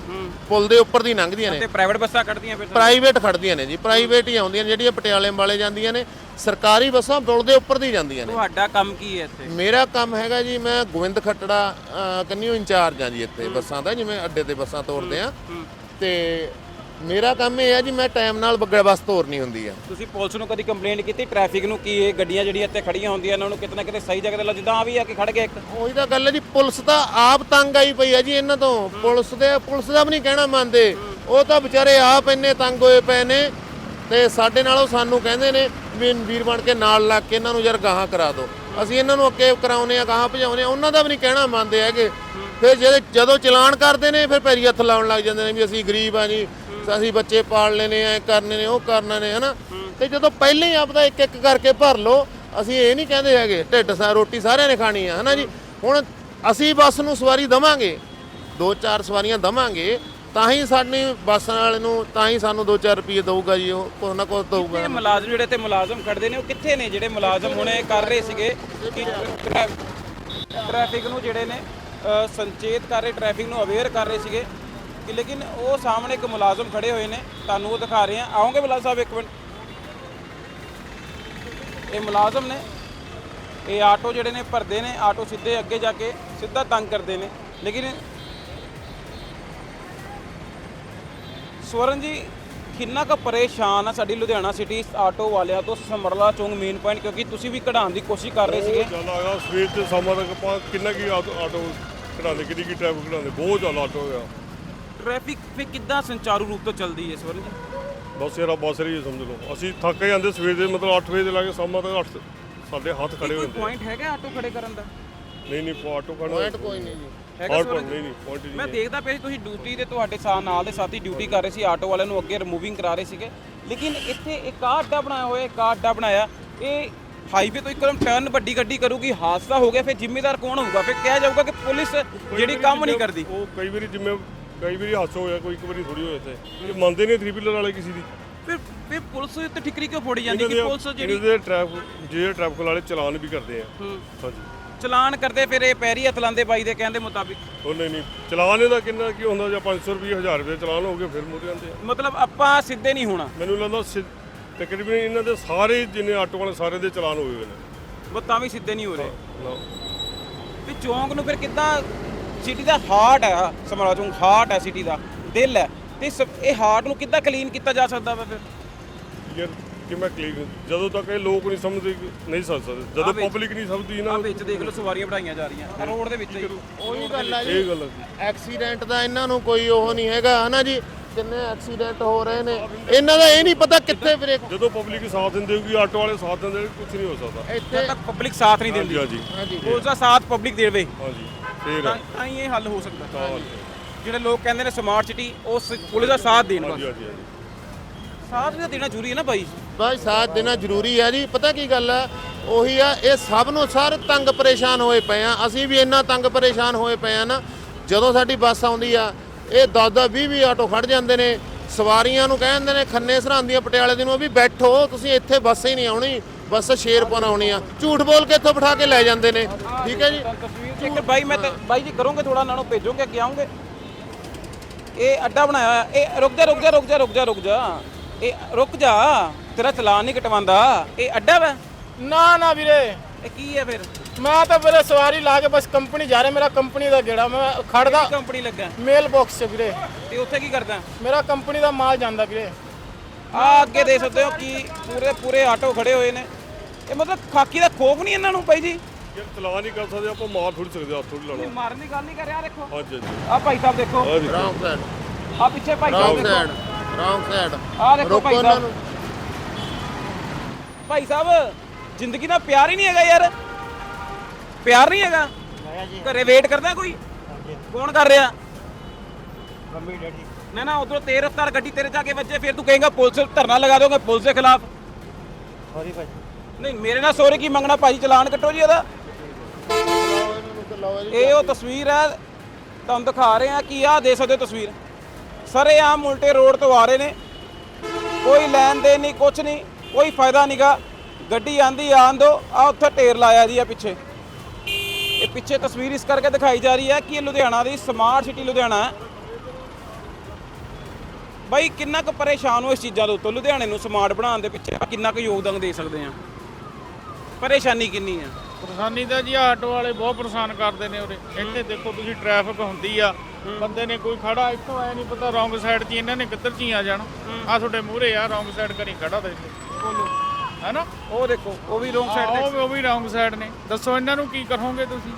ਪੁਲ ਦੇ ਉੱਪਰ ਦੀ ਲੰਘਦੀਆਂ ਨੇ। ਤੇ ਪ੍ਰਾਈਵੇਟ ਬੱਸਾਂ ਕੱਢਦੀਆਂ ਫਿਰ ਪ੍ਰਾਈਵੇਟ ਖੜਦੀਆਂ ਨੇ ਜੀ। ਪ੍ਰਾਈਵੇਟ ਹੀ ਆਉਂਦੀਆਂ ਨੇ ਜਿਹੜੀਆਂ ਪਟਿਆਲੇ ਵਾਲੇ ਜਾਂਦੀਆਂ ਨੇ। ਸਰਕਾਰੀ ਬੱਸਾਂ ਪੁਲ ਦੇ ਉੱਪਰ ਦੀ ਜਾਂਦੀਆਂ ਨੇ। ਤੁਹਾਡਾ ਕੰਮ ਕੀ ਹੈ ਇੱਥੇ? ਮੇਰਾ ਕੰਮ ਹੈਗਾ ਜੀ ਮੈਂ ਗੋਬਿੰਦ ਖੱਟੜਾ ਕੰਨਿਓ ਇੰਚਾਰਜ ਆ ਜੀ ਇੱਥੇ ਬੱਸਾਂ ਦਾ ਜਿਵੇਂ ਅੱਡੇ ਤੇ ਬੱਸਾਂ ਤੋਰਦੇ ਆ ਤੇ ਮੇਰਾ ਕੰਮ ਇਹ ਹੈ ਜੀ ਮੈਂ ਟਾਈਮ ਨਾਲ ਬੱਗੜ ਬੱਸ ਤੋਰਨੀ ਹੁੰਦੀ ਆ। ਤੁਸੀਂ ਪੁਲਿਸ ਨੂੰ ਕਦੀ ਕੰਪਲੇਂਟ ਕੀਤੀ? ਟ੍ਰੈਫਿਕ ਨੂੰ ਕੀ ਇਹ ਗੱਡੀਆਂ ਜਿਹੜੀਆਂ ਇੱਥੇ ਖੜੀਆਂ ਹੁੰਦੀਆਂ ਇਹਨਾਂ ਨੂੰ ਕਿਤੇ ਨਾ ਕਿਤੇ ਸਹੀ ਜਗ੍ਹਾ ਤੇ ਲਾ ਜਿੱਦਾਂ ਆ ਵੀ ਆ ਕੇ ਖੜ ਗਏ ਇੱਕ? ਉਹੀ ਤਾਂ ਗੱਲ ਹੈ ਜੀ ਪੁਲਿਸ ਤਾਂ ਆਪ ਤੰਗ ਆਈ ਪਈ ਹੈ ਜੀ ਇਹਨਾਂ ਤੋਂ। ਪੁਲਿਸ ਦੇ ਪੁਲਿਸ ਦਾ ਵੀ ਨਹੀਂ ਕਹਿਣਾ ਮੰਨਦੇ। ਉਹ ਤਾਂ ਵਿਚਾਰੇ ਆਪ ਇੰਨੇ ਤੰਗ ਹੋਏ ਪਏ ਨੇ ਤੇ ਸਾਡੇ ਨਾਲੋਂ ਸਾਨੂੰ ਕਹਿੰਦੇ ਨੇ ਵੀ ਵੀਰ ਬਣ ਕੇ ਨਾਲ ਲੱਗ ਕੇ ਇਹਨਾਂ ਨੂੰ ਯਾਰ ਗਾਹਾਂ ਕਰਾ ਦਿਓ। ਅਸੀਂ ਇਹਨਾਂ ਨੂੰ ਅੱਗੇ ਕਰਾਉਨੇ ਆ ਗਾਹਾਂ ਭਜਾਉਨੇ ਆ ਉਹਨਾਂ ਦਾ ਵੀ ਨਹੀਂ ਕਹਿਣਾ ਮੰਨਦੇ ਹੈਗੇ। ਫਿਰ ਜਦੋਂ ਜਦੋਂ ਚਲਾਨ ਕਰਦੇ ਨੇ ਫਿਰ ਪੈਰੀ ਹੱਥ ਲਾਉਣ ਲੱਗ ਜਾਂਦੇ ਨੇ ਵੀ ਅਸੀਂ ਗਰੀਬ ਆ ਜੀ ਅਸੀਂ ਬੱਚੇ ਪਾਲ ਆ ਐ ਕਰਨੇ ਨੇ ਉਹ ਕਰਨਾ ਨੇ ਹਨਾ? ਤੇ ਜਦੋਂ ਪਹਿਲਾਂ ਹੀ ਆਪਦਾ ਇੱਕ ਇੱਕ ਕਰਕੇ ਭਰ ਲਓ ਅਸੀਂ ਇਹ ਨਹੀਂ ਕਹਿੰਦੇ ਹੈਗੇ ਢਿੱਡ ਸਾ ਰੋਟੀ ਸਾਰਿਆਂ ਨੇ ਖਾਣੀ ਆ ਹਨਾ ਜੀ? ਹੁਣ ਅਸੀਂ ਬੱਸ ਨੂੰ ਸਵਾਰੀ ਦਵਾਂਗੇ ਦੋ ਚਾਰ ਸਵਾਰੀਆਂ ਦਵਾਂਗੇ ਤਾਂ ਹੀ ਸਾਡੀ ਬੱਸ ਵਾਲੇ ਨੂੰ ਤਾਂ ਹੀ ਸਾਨੂੰ 2-4 ਰੁਪਏ ਦਊਗਾ ਜੀ ਉਹ ਕੁਛ ਨਾ ਕੁਛ ਦਊਗਾ। ਇਹ ਮੁਲਾਜ਼ਮ ਜਿਹੜੇ ਤੇ ਮੁਲਾਜ਼ਮ ਖੜਦੇ ਨੇ ਉਹ ਕਿੱਥੇ ਨੇ ਜਿਹੜੇ ਮੁਲਾਜ਼ਮ ਹੁਣੇ ਕਰ ਰਹੇ ਸੀਗੇ ਕਿ ਟ੍ਰੈ- ਟ੍ਰੈਫਿਕ ਨੂੰ ਜਿਹੜੇ ਨੇ ਸੰਚੇਤ ਕਰ ਰਹੇ ਟ੍ਰੈਫਿਕ ਨੂੰ ਅਵੇਅਰ ਕਰ ਰਹੇ ਸੀਗੇ? ਕਿ ਲੇਕਿਨ ਉਹ ਸਾਹਮਣੇ ਇੱਕ ਮੁਲਾਜ਼ਮ ਖੜੇ ਹੋਏ ਨੇ, ਤੁਹਾਨੂੰ ਉਹ ਦਿਖਾ ਰਹੇ ਆ ਆਓਗੇ ਮੁਲਾਜ਼ਮ ਸਾਹਿਬ ਇੱਕ ਮਿੰਟ? ਇਹ ਮੁਲਾਜ਼ਮ ਨੇ, ਇਹ ਆਟੋ ਜਿਹੜੇ ਨੇ ਭਰਦੇ ਨੇ, ਆਟੋ ਸਿੱਧੇ ਅੱਗੇ ਜਾ ਕੇ ਸਿੱਧਾ ਤੰਗ ਕਰਦੇ ਨੇ। ਲੇਕਿਨ ਸਵਰਨ ਜੀ, ਕਿੰਨਾ ਕੁ ਪਰੇਸ਼ਾਨ ਆ ਸਾਡੀ ਲੁਧਿਆਣਾ ਸਿਟੀ ਆਟੋ ਵਾਲਿਆਂ ਤੋਂ ਸਮਰਲਾ ਚੌਂਕ ਮੇਨ ਪੁਆਇੰਟ ਕਿਉਂਕਿ ਤੁਸੀਂ ਵੀ ਕਢਾਉਣ ਦੀ ਕੋਸ਼ਿਸ਼ ਕਰ ਰਹੇ ਸੀਗੇ। ਜ਼ਿਆਦਾ ਹੈਗਾ ਸਵੇਰ ਤੇ ਸ਼ਾਮਾਂ ਤੱਕ ਕਿੰਨਾ ਕੀ ਆਟੋ ਕਢਾਉਂਦੇ, ਕਿੰਨੀ ਕੀ ਟ੍ਰੈਫਿਕ ਕਢਾਉਂਦੇ, ਬਹੁਤ ਜ਼ਿਆਦਾ ਆਟੋ ਹੈਗਾ ਟ੍ਰੈਫਿਕ ਫੇ ਕਿੱਦਾਂ ਸੰਚਾਰੂ ਰੂਪ ਤੋਂ ਚੱਲਦੀ ਹੈ ਸਵਰਨ ਜੀ ਬਸ ਯਾਰ ਬੱਸ ਰਹੀ ਹੈ ਸਮਝ ਲਓ। ਅਸੀਂ ਥੱਕ ਜਾਂਦੇ ਸਵੇਰ ਦੇ ਮਤਲਬ 8 ਵਜੇ ਦੇ ਲਾ ਕੇ ਸ਼ਾਮਾਂ ਤੱਕ ਅੱਠ ਸਾਡੇ ਹੱਥ ਖੜੇ ਕੋਈ ਹੁੰਦੇ ਆ। ਪੁਆਇੰਟ ਹੈਗਾ ਆਟੋ ਖੜੇ ਕਰਨ ਦਾ? ਨਹੀਂ ਨਹੀਂ ਆਟੋ ਖੜਾ ਪੁਆਇੰਟ ਕੋਈ ਨਹੀਂ ਜੀ। ਹੈਗਾ ਸਵਰਨ ਨਹੀਂ ਨਹੀਂ ਪੁਆਇੰਟ ਮੈਂ ਨਹੀਂ ਦੇਖਦਾ ਪਿਆ ਸੀ ਤੁਸੀਂ ਡਿਊਟੀ ਤੇ ਤੁਹਾਡੇ ਸਾਹ ਨਾਲ ਦੇ ਸਾਥੀ ਡਿਊਟੀ ਕਰ ਰਹੇ ਸੀ ਆਟੋ ਵਾਲਿਆਂ ਨੂੰ ਅੱਗੇ ਰਿਮੂਵਿੰਗ ਕਰਾ ਰਹੇ ਸੀਗੇ। ਲੇਕਿਨ ਇੱਥੇ ਇੱਕ ਆਹ ਅੱਡਾ ਬਣਾਇਆ ਹੋਇਆ ਇੱਕ ਆਹ ਅੱਡਾ ਬਣਾਇਆ ਇਹ ਹਾਈਵੇ ਤੋਂ ਇੱਕਦਮ ਟਰਨ ਵੱਡੀ ਗੱਡੀ ਕਰੂਗੀ ਹਾਦਸਾ ਹੋ ਗਿਆ ਫਿਰ ਜ਼ਿੰਮੇਦਾਰ ਕੌਣ ਹੋਊਗਾ? ਫਿਰ ਕਿਹਾ ਜਾਊਗਾ ਕਿ ਪੁਲਿਸ ਜਿਹੜੀ ਕੰਮ ਨਹੀਂ ਕਰਦੀ। ਉਹ ਕਈ ਵਾਰੀ ਜਿੰਮੇ ਕਈ ਵਾਰੀ ਹਾਦਸਾ ਹੋਇਆ ਕੋਈ ਇੱਕ ਵਾਰੀ ਥੋੜੀ ਹੋਇਆ ਇੱਥੇ। ਇਹ ਮੰਨਦੇ ਨਹੀਂ ਥ੍ਰੀ ਵੀਲਰ ਵਾਲੇ ਕਿਸੇ ਦੀ। ਫਿਰ ਫਿਰ ਪੁਲਿਸ ਉੱਤੇ ਠਿਕਰੀ ਕਿਉਂ ਫੋੜੀ ਜਾਂਦੀ ਕਿ ਪੁਲਿਸ ਜਿਹੜੀ ਦੇ ਟ੍ਰੈਫਿਕ ਜਿਹੜੇ ਟ੍ਰੈਫਿਕ ਵਾਲੇ ਚਲਾਨ ਵੀ ਕਰਦੇ ਆ। ਹਾਂਜੀ। ਚਲਾਨ ਕਰਦੇ ਫਿਰ ਇਹ ਪੈਰੀ ਹੱਥ ਲਾਉਂਦੇ ਬਾਈ ਦੇ ਕਹਿਣ ਦੇ ਮੁਤਾਬਿਕ। ਉਹ ਨਹੀਂ ਨਹੀਂ। ਚਲਾਨ ਇਹਦਾ ਕਿੰਨਾ ਕੀ ਹੁੰਦਾ ਜਾਂ 500 ਰੁਪਏ 1000 ਰੁਪਏ ਚਲਾਨ ਹੋ ਗਏ ਫਿਰ ਮੁੜ ਜਾਂਦੇ ਆ। ਮਤਲਬ ਆਪਾਂ ਸਿੱਧੇ ਨਹੀਂ ਹੋਣਾ। ਮੈਨੂੰ ਲੱਗਦਾ ਤਕਰੀਬਨ ਇਹਨਾਂ ਦੇ ਸਾਰੇ ਜਿੰਨੇ ਆਟੋ ਵਾਲੇ ਸਾਰੇ ਦੇ ਚਲਾਨ ਹੋਏ ਹੋਏ ਨੇ। ਉਹ ਤਾਂ ਵੀ ਸਿੱਧੇ ਨਹੀਂ ਹੋ ਰਹੇ। ਵੀ ਚੌਂਕ ਨੂੰ ਫਿਰ ਕਿੱਦਾਂ ਸਿਟੀ ਦਾ ਹਾਰਟ ਹੈ ਸਮਰਾ ਚੌਂਕ ਹਾਰਟ ਹੈ ਸਿਟੀ ਦਾ ਦਿਲ ਹੈ। ਤੇ ਸਭ- ਇਹ ਹਾਰਟ ਨੂੰ ਕਿੱਦਾਂ ਕਲੀਨ ਕੀਤਾ ਜਾ ਸਕਦਾ ਵਾ ਫਿਰ? ਯਾਰ ਕਿ ਮੈਂ ਕਲੀਨ ਜਦੋਂ ਤੱਕ ਇਹ ਲੋਕ ਨਹੀਂ ਸਮਝਦੇ ਨਹੀਂ ਸਮਝ ਸਕਦੇ। ਜਦੋਂ ਆਹ ਵਿੱਚ- ਪਬਲਿਕ ਨਹੀਂ ਸਮਝਦੀ ਆ ਨਾ ਵਿੱਚ ਦੇਖ ਲਓ ਸਵਾਰੀਆਂ ਵਧਾਈਆਂ ਜਾ ਰਹੀਆਂ। ਆਹ ਰੋਡ ਦੇ ਵਿੱਚ ਹੀ। ਉਹੀ ਗੱਲ ਆ ਇਹ ਜੀ। ਗੱਲ ਹੈ ਐਕਸੀਡੈਂਟ ਦਾ ਇਹਨਾਂ ਨੂੰ ਕੋਈ ਉਹ ਨਹੀਂ ਹੈਗਾ ਹਨਾ ਜੀ? ਕਿੰਨੇ ਐਕਸੀਡੈਂਟ ਹੋ ਰਹੇ ਨੇ ਇਹਨਾਂ ਦਾ ਇਹ ਨਹੀਂ ਪਤਾ ਕਿੱਥੇ ਬ੍ਰੇਕ ਜਦੋਂ ਪਬਲਿਕ ਸਾਥ ਦਿੰਦੇ ਹੋਊਗੀ ਆਟੋ ਵਾਲੇ ਸਾਥ ਦਿੰਦੇ ਕੁਝ ਨਹੀਂ ਹੋ ਸਕਦਾ। ਇੱਥੇ ਤੱਕ ਪਬਲਿਕ ਸਾਥ ਨਹੀਂ ਦਿੰਦੀ। ਹਾਂਜੀ ਹਾਂਜੀ। ਉਸ ਦਾ ਸਾਥ ਪਬਲਿਕ ਦੇਵੇ। ਹਾਂਜੀ ਫੇਰ ਤਾਂ ਤਾਂ ਹੀ ਇਹ ਹੱਲ ਹੋ ਸਕਦਾ। ਜਿਹੜੇ ਲੋਕ ਕਹਿੰਦੇ ਨੇ ਸਮਾਰਟ ਸਿਟੀ ਉਹ ਸ- ਪੁਲਿਸ ਦਾ ਸਾਥ ਦੇਣ ਹਾਂਜੀ ਸਾਥ ਵੀ ਦੇਣਾ ਜ਼ਰੂਰੀ ਹੈ ਨਾ ਬਾਈ। ਬਾਈ ਸਾਥ ਦੇਣਾ ਜ਼ਰੂਰੀ ਹੈ ਜੀ। ਪਤਾ ਕੀ ਗੱਲ ਹੈ? ਉਹੀ ਆ ਇਹ ਸਭ ਨੂੰ ਸਾਰੇ ਤੰਗ ਪਰੇਸ਼ਾਨ ਹੋਏ ਪਏ ਆ। ਅਸੀਂ ਵੀ ਇੰਨਾ ਤੰਗ ਪਰੇਸ਼ਾਨ ਹੋਏ ਪਏ ਆ ਨਾ। ਜਦੋਂ ਸਾਡੀ ਬੱਸ ਆਉਂਦੀ ਆ ਇਹ 10 20 20 ਆਟੋ ਖੜ ਜਾਂਦੇ ਨੇ ਸਵਾਰੀਆਂ ਨੂੰ ਕਹਿੰਦੇ ਨੇ ਖੰਨੇ ਸਰਾਂਦੀਆਂ ਪਟਿਆਲੇ ਦੇ ਨੂੰ ਵੀ ਬੈਠੋ ਤੁਸੀਂ ਇੱਥੇ ਬੱਸ ਹੀ ਨਹੀਂ ਆਉਣੀ ਬੱਸ ਸ਼ੇਰਪੁਰ ਆਉਣੀ ਆ। ਝੂਠ ਬੋਲ ਕੇ ਇੱਥੋਂ ਬਿਠਾ ਕੇ ਲੈ ਜਾਂਦੇ ਨੇ ਠੀਕ ਹੈ ਜੀ? ਚੈੱਕ ਬਾਈ ਮੈਂ ਤਾਂ ਬਾਈ ਜੀ ਕਰੋਗੇ ਥੋੜਾ ਇਹਨਾਂ ਨੂੰ ਭੇਜੋਗੇ ਕਿ ਆਉਂਗੇ ਇਹ ਅੱਡਾ ਬਣਾਇਆ ਹੋਇਆ ਇਹ ਰੁਕ ਜਾ ਰੁਕ ਜਾ ਰੁਕ ਜਾ ਰੁਕ ਜਾ ਰੁਕ ਜਾ। ਇਹ ਰੁਕ ਜਾ ਤੇਰਾ ਚਲਾਨ ਨਹੀਂ ਕਟਵਾਉਂਦਾ। ਇਹ ਅੱਡਾ ਵਾ? ਨਾ ਨਾ ਵੀਰੇ। ਇਹ ਕੀ ਹੈ ਫਿਰ? ਮੈਂ ਤਾਂ ਵੀਰੇ ਸਵਾਰੀ ਲਾ ਕੇ ਬਸ ਕੰਪਨੀ ਜਾ ਰਿਹਾ ਮੇਰਾ ਕੰਪਨੀ ਦਾ ਗੇੜਾ ਮੈਂ ਖੜਦਾ। ਕੰਪਨੀ ਲੱਗਾ? ਮੇਲ ਬਾਕਸ 'ਚ ਵੀਰੇ। ਤੇ ਉੱਥੇ ਕੀ ਕਰਦਾ? ਮੇਰਾ ਕੰਪਨੀ ਦਾ ਮਾਲ ਜਾਂਦਾ ਵੀਰੇ। ਆ ਅੱਗੇ ਦੇਖ ਸਕਦੇ ਹੋ ਕਿ ਪੂਰੇ ਪੂਰੇ ਆਟੋ ਖੜੇ ਹੋਏ ਨੇ। ਇਹ ਮਤਲਬ ਖਾਕੀ ਦਾ ਖੋਫ ਨਹੀਂ ਇਹਨਾਂ ਨੂੰ ਬਾਈ ਜੀ? ਯਾਰ ਚਲਾਨ ਨਹੀਂ ਕਰ ਸਕਦੇ ਆਪਾਂ ਮਾਰ ਥੋੜੀ ਸਕਦੇ ਹੱਥ ਥੋੜੀ ਲਾਣਾ ਮਾਰਨ ਦੀ ਗੱਲ ਨਹੀਂ ਕਰ ਰਿਹਾ ਦੇਖੋ। ਹਾਂਜੀ ਹਾਂਜੀ। ਆ ਭਾਈ ਸਾਹਿਬ ਦੇਖੋ। ਰੌਂਗ ਸਾਈਡ ਆ ਪਿੱਛੇ ਭਾਈ ਸਾਹਿਬ ਰੌਂਗ ਦੇਖੋ। ਸਾਈਡ ਰੌਂਗ ਸਾਈਡ ਆ ਦੇਖੋ ਭਾਈ ਸਾਹਿਬ। ਭਾਈ ਸਾਹਿਬ ਜ਼ਿੰਦਗੀ ਨਾਲ ਪਿਆਰ ਹੀ ਨਹੀਂ ਹੈਗਾ ਯਾਰ। ਪਿਆਰ ਨਹੀਂ ਹੈਗਾ? ਘਰੇ ਵੇਟ ਕਰਦਾ ਕੋਈ? ਕੌਣ ਕਰ ਰਿਹਾ? Mummy daddy. ਨਾ ਨਾ ਉਧਰੋਂ ਤੇਜ਼ ਰਫ਼ਤਾਰ ਗੱਡੀ ਤੇਰੇ ਜਾ ਕੇ ਵੱਜੇ ਫਿਰ ਤੂੰ ਕਹੇਗਾ ਪੁਲਿਸ ਧਰਨਾ ਲਗਾ ਦੋਗੇ ਪੁਲਿਸ ਦੇ ਖਿਲਾਫ। ਸੌਰੀ ਭਾਈ। ਨਹੀਂ ਮੇਰੇ ਨਾਲ ਸੋਰੇ ਕੀ ਮੰਗਣਾ ਭਾਜੀ ਚਲਾਨ ਕੱਟੋ ਜੀ ਇਹਦਾ ਇਹ ਉਹ ਤਸਵੀਰ ਹੈ ਤੁਹਾਨੂੰ ਦਿਖਾ ਰਹੇ ਆ ਕਿ ਆਹ ਦੇ ਸਕਦੇ ਹੋ ਤਸਵੀਰ। ਸਾਰੇ ਆਮ ਉਲਟੇ ਰੋਡ ਤੋਂ ਆ ਰਹੇ ਨੇ। ਕੋਈ ਲੈਣ ਦੇ ਨਹੀਂ ਕੁਛ ਨਹੀਂ ਕੋਈ ਫਾਇਦਾ ਨਹੀਂਗਾ ਗੱਡੀ ਆਂਦੀ ਆਣ ਦੋ ਆ ਉੱਥੇ ਢੇਰ ਲਾਇਆ ਜੀ ਆ ਪਿੱਛੇ। ਇਹ ਪਿੱਛੇ ਤਸਵੀਰ ਇਸ ਕਰਕੇ ਦਿਖਾਈ ਜਾ ਰਹੀ ਹੈ ਕਿ ਇਹ ਲੁਧਿਆਣਾ ਦੀ ਸਮਾਰਟ ਸਿਟੀ ਲੁਧਿਆਣਾ ਹੈ। ਬਾਈ ਕਿੰਨਾ ਕੁ ਪਰੇਸ਼ਾਨ ਹੋ ਇਸ ਚੀਜ਼ਾਂ ਦੇ ਉੱਤੇ ਲੁਧਿਆਣੇ ਨੂੰ ਸਮਾਰਟ ਬਣਾਉਣ ਦੇ ਪਿੱਛੇ? ਕਿੰਨਾ ਕੁ ਯੋਗਦਾਨ ਦੇ ਸਕਦੇ ਆ ਪਰੇਸ਼ਾਨੀ ਕਿੰਨੀ ਆ ਪਰੇਸ਼ਾਨੀ ਤਾਂ ਜੀ ਆਟੋ ਵਾਲੇ ਬਹੁਤ ਪਰੇਸ਼ਾਨ ਕਰਦੇ ਨੇ ਉਰੇ। ਇੱਥੇ ਦੇਖੋ ਤੁਸੀਂ ਟ੍ਰੈਫਿਕ ਹੁੰਦੀ ਆ। ਬੰਦੇ ਨੇ ਕੋਈ ਖੜਾ ਇੱਥੋਂ ਆਇਆ ਨਹੀਂ ਪਤਾ ਰੌਂਗ ਸਾਈਡ 'ਚ ਹੀ ਇਹਨਾਂ ਨੇ ਕਿੱਧਰ 'ਚ ਹੀ। ਆ ਜਾਣਾ ਆ ਤੁਹਾਡੇ ਮੂਹਰੇ ਆ ਰੌਂਗ ਸਾਈਡ ਕਰੀ ਖੜਾ ਤੇ ਹੈਨਾ? ਉਹ ਦੇਖੋ ਉਹ ਵੀ ਰੋਂਗ ਸਾਈਡ ਉਹ ਵੀ- ਉਹ ਵੀ ਰੌਂਗ ਸਾਈਡ ਨੇ। ਦੱਸੋ ਇਹਨਾਂ ਨੂੰ ਕੀ ਕਰੋਗੇ ਤੁਸੀਂ?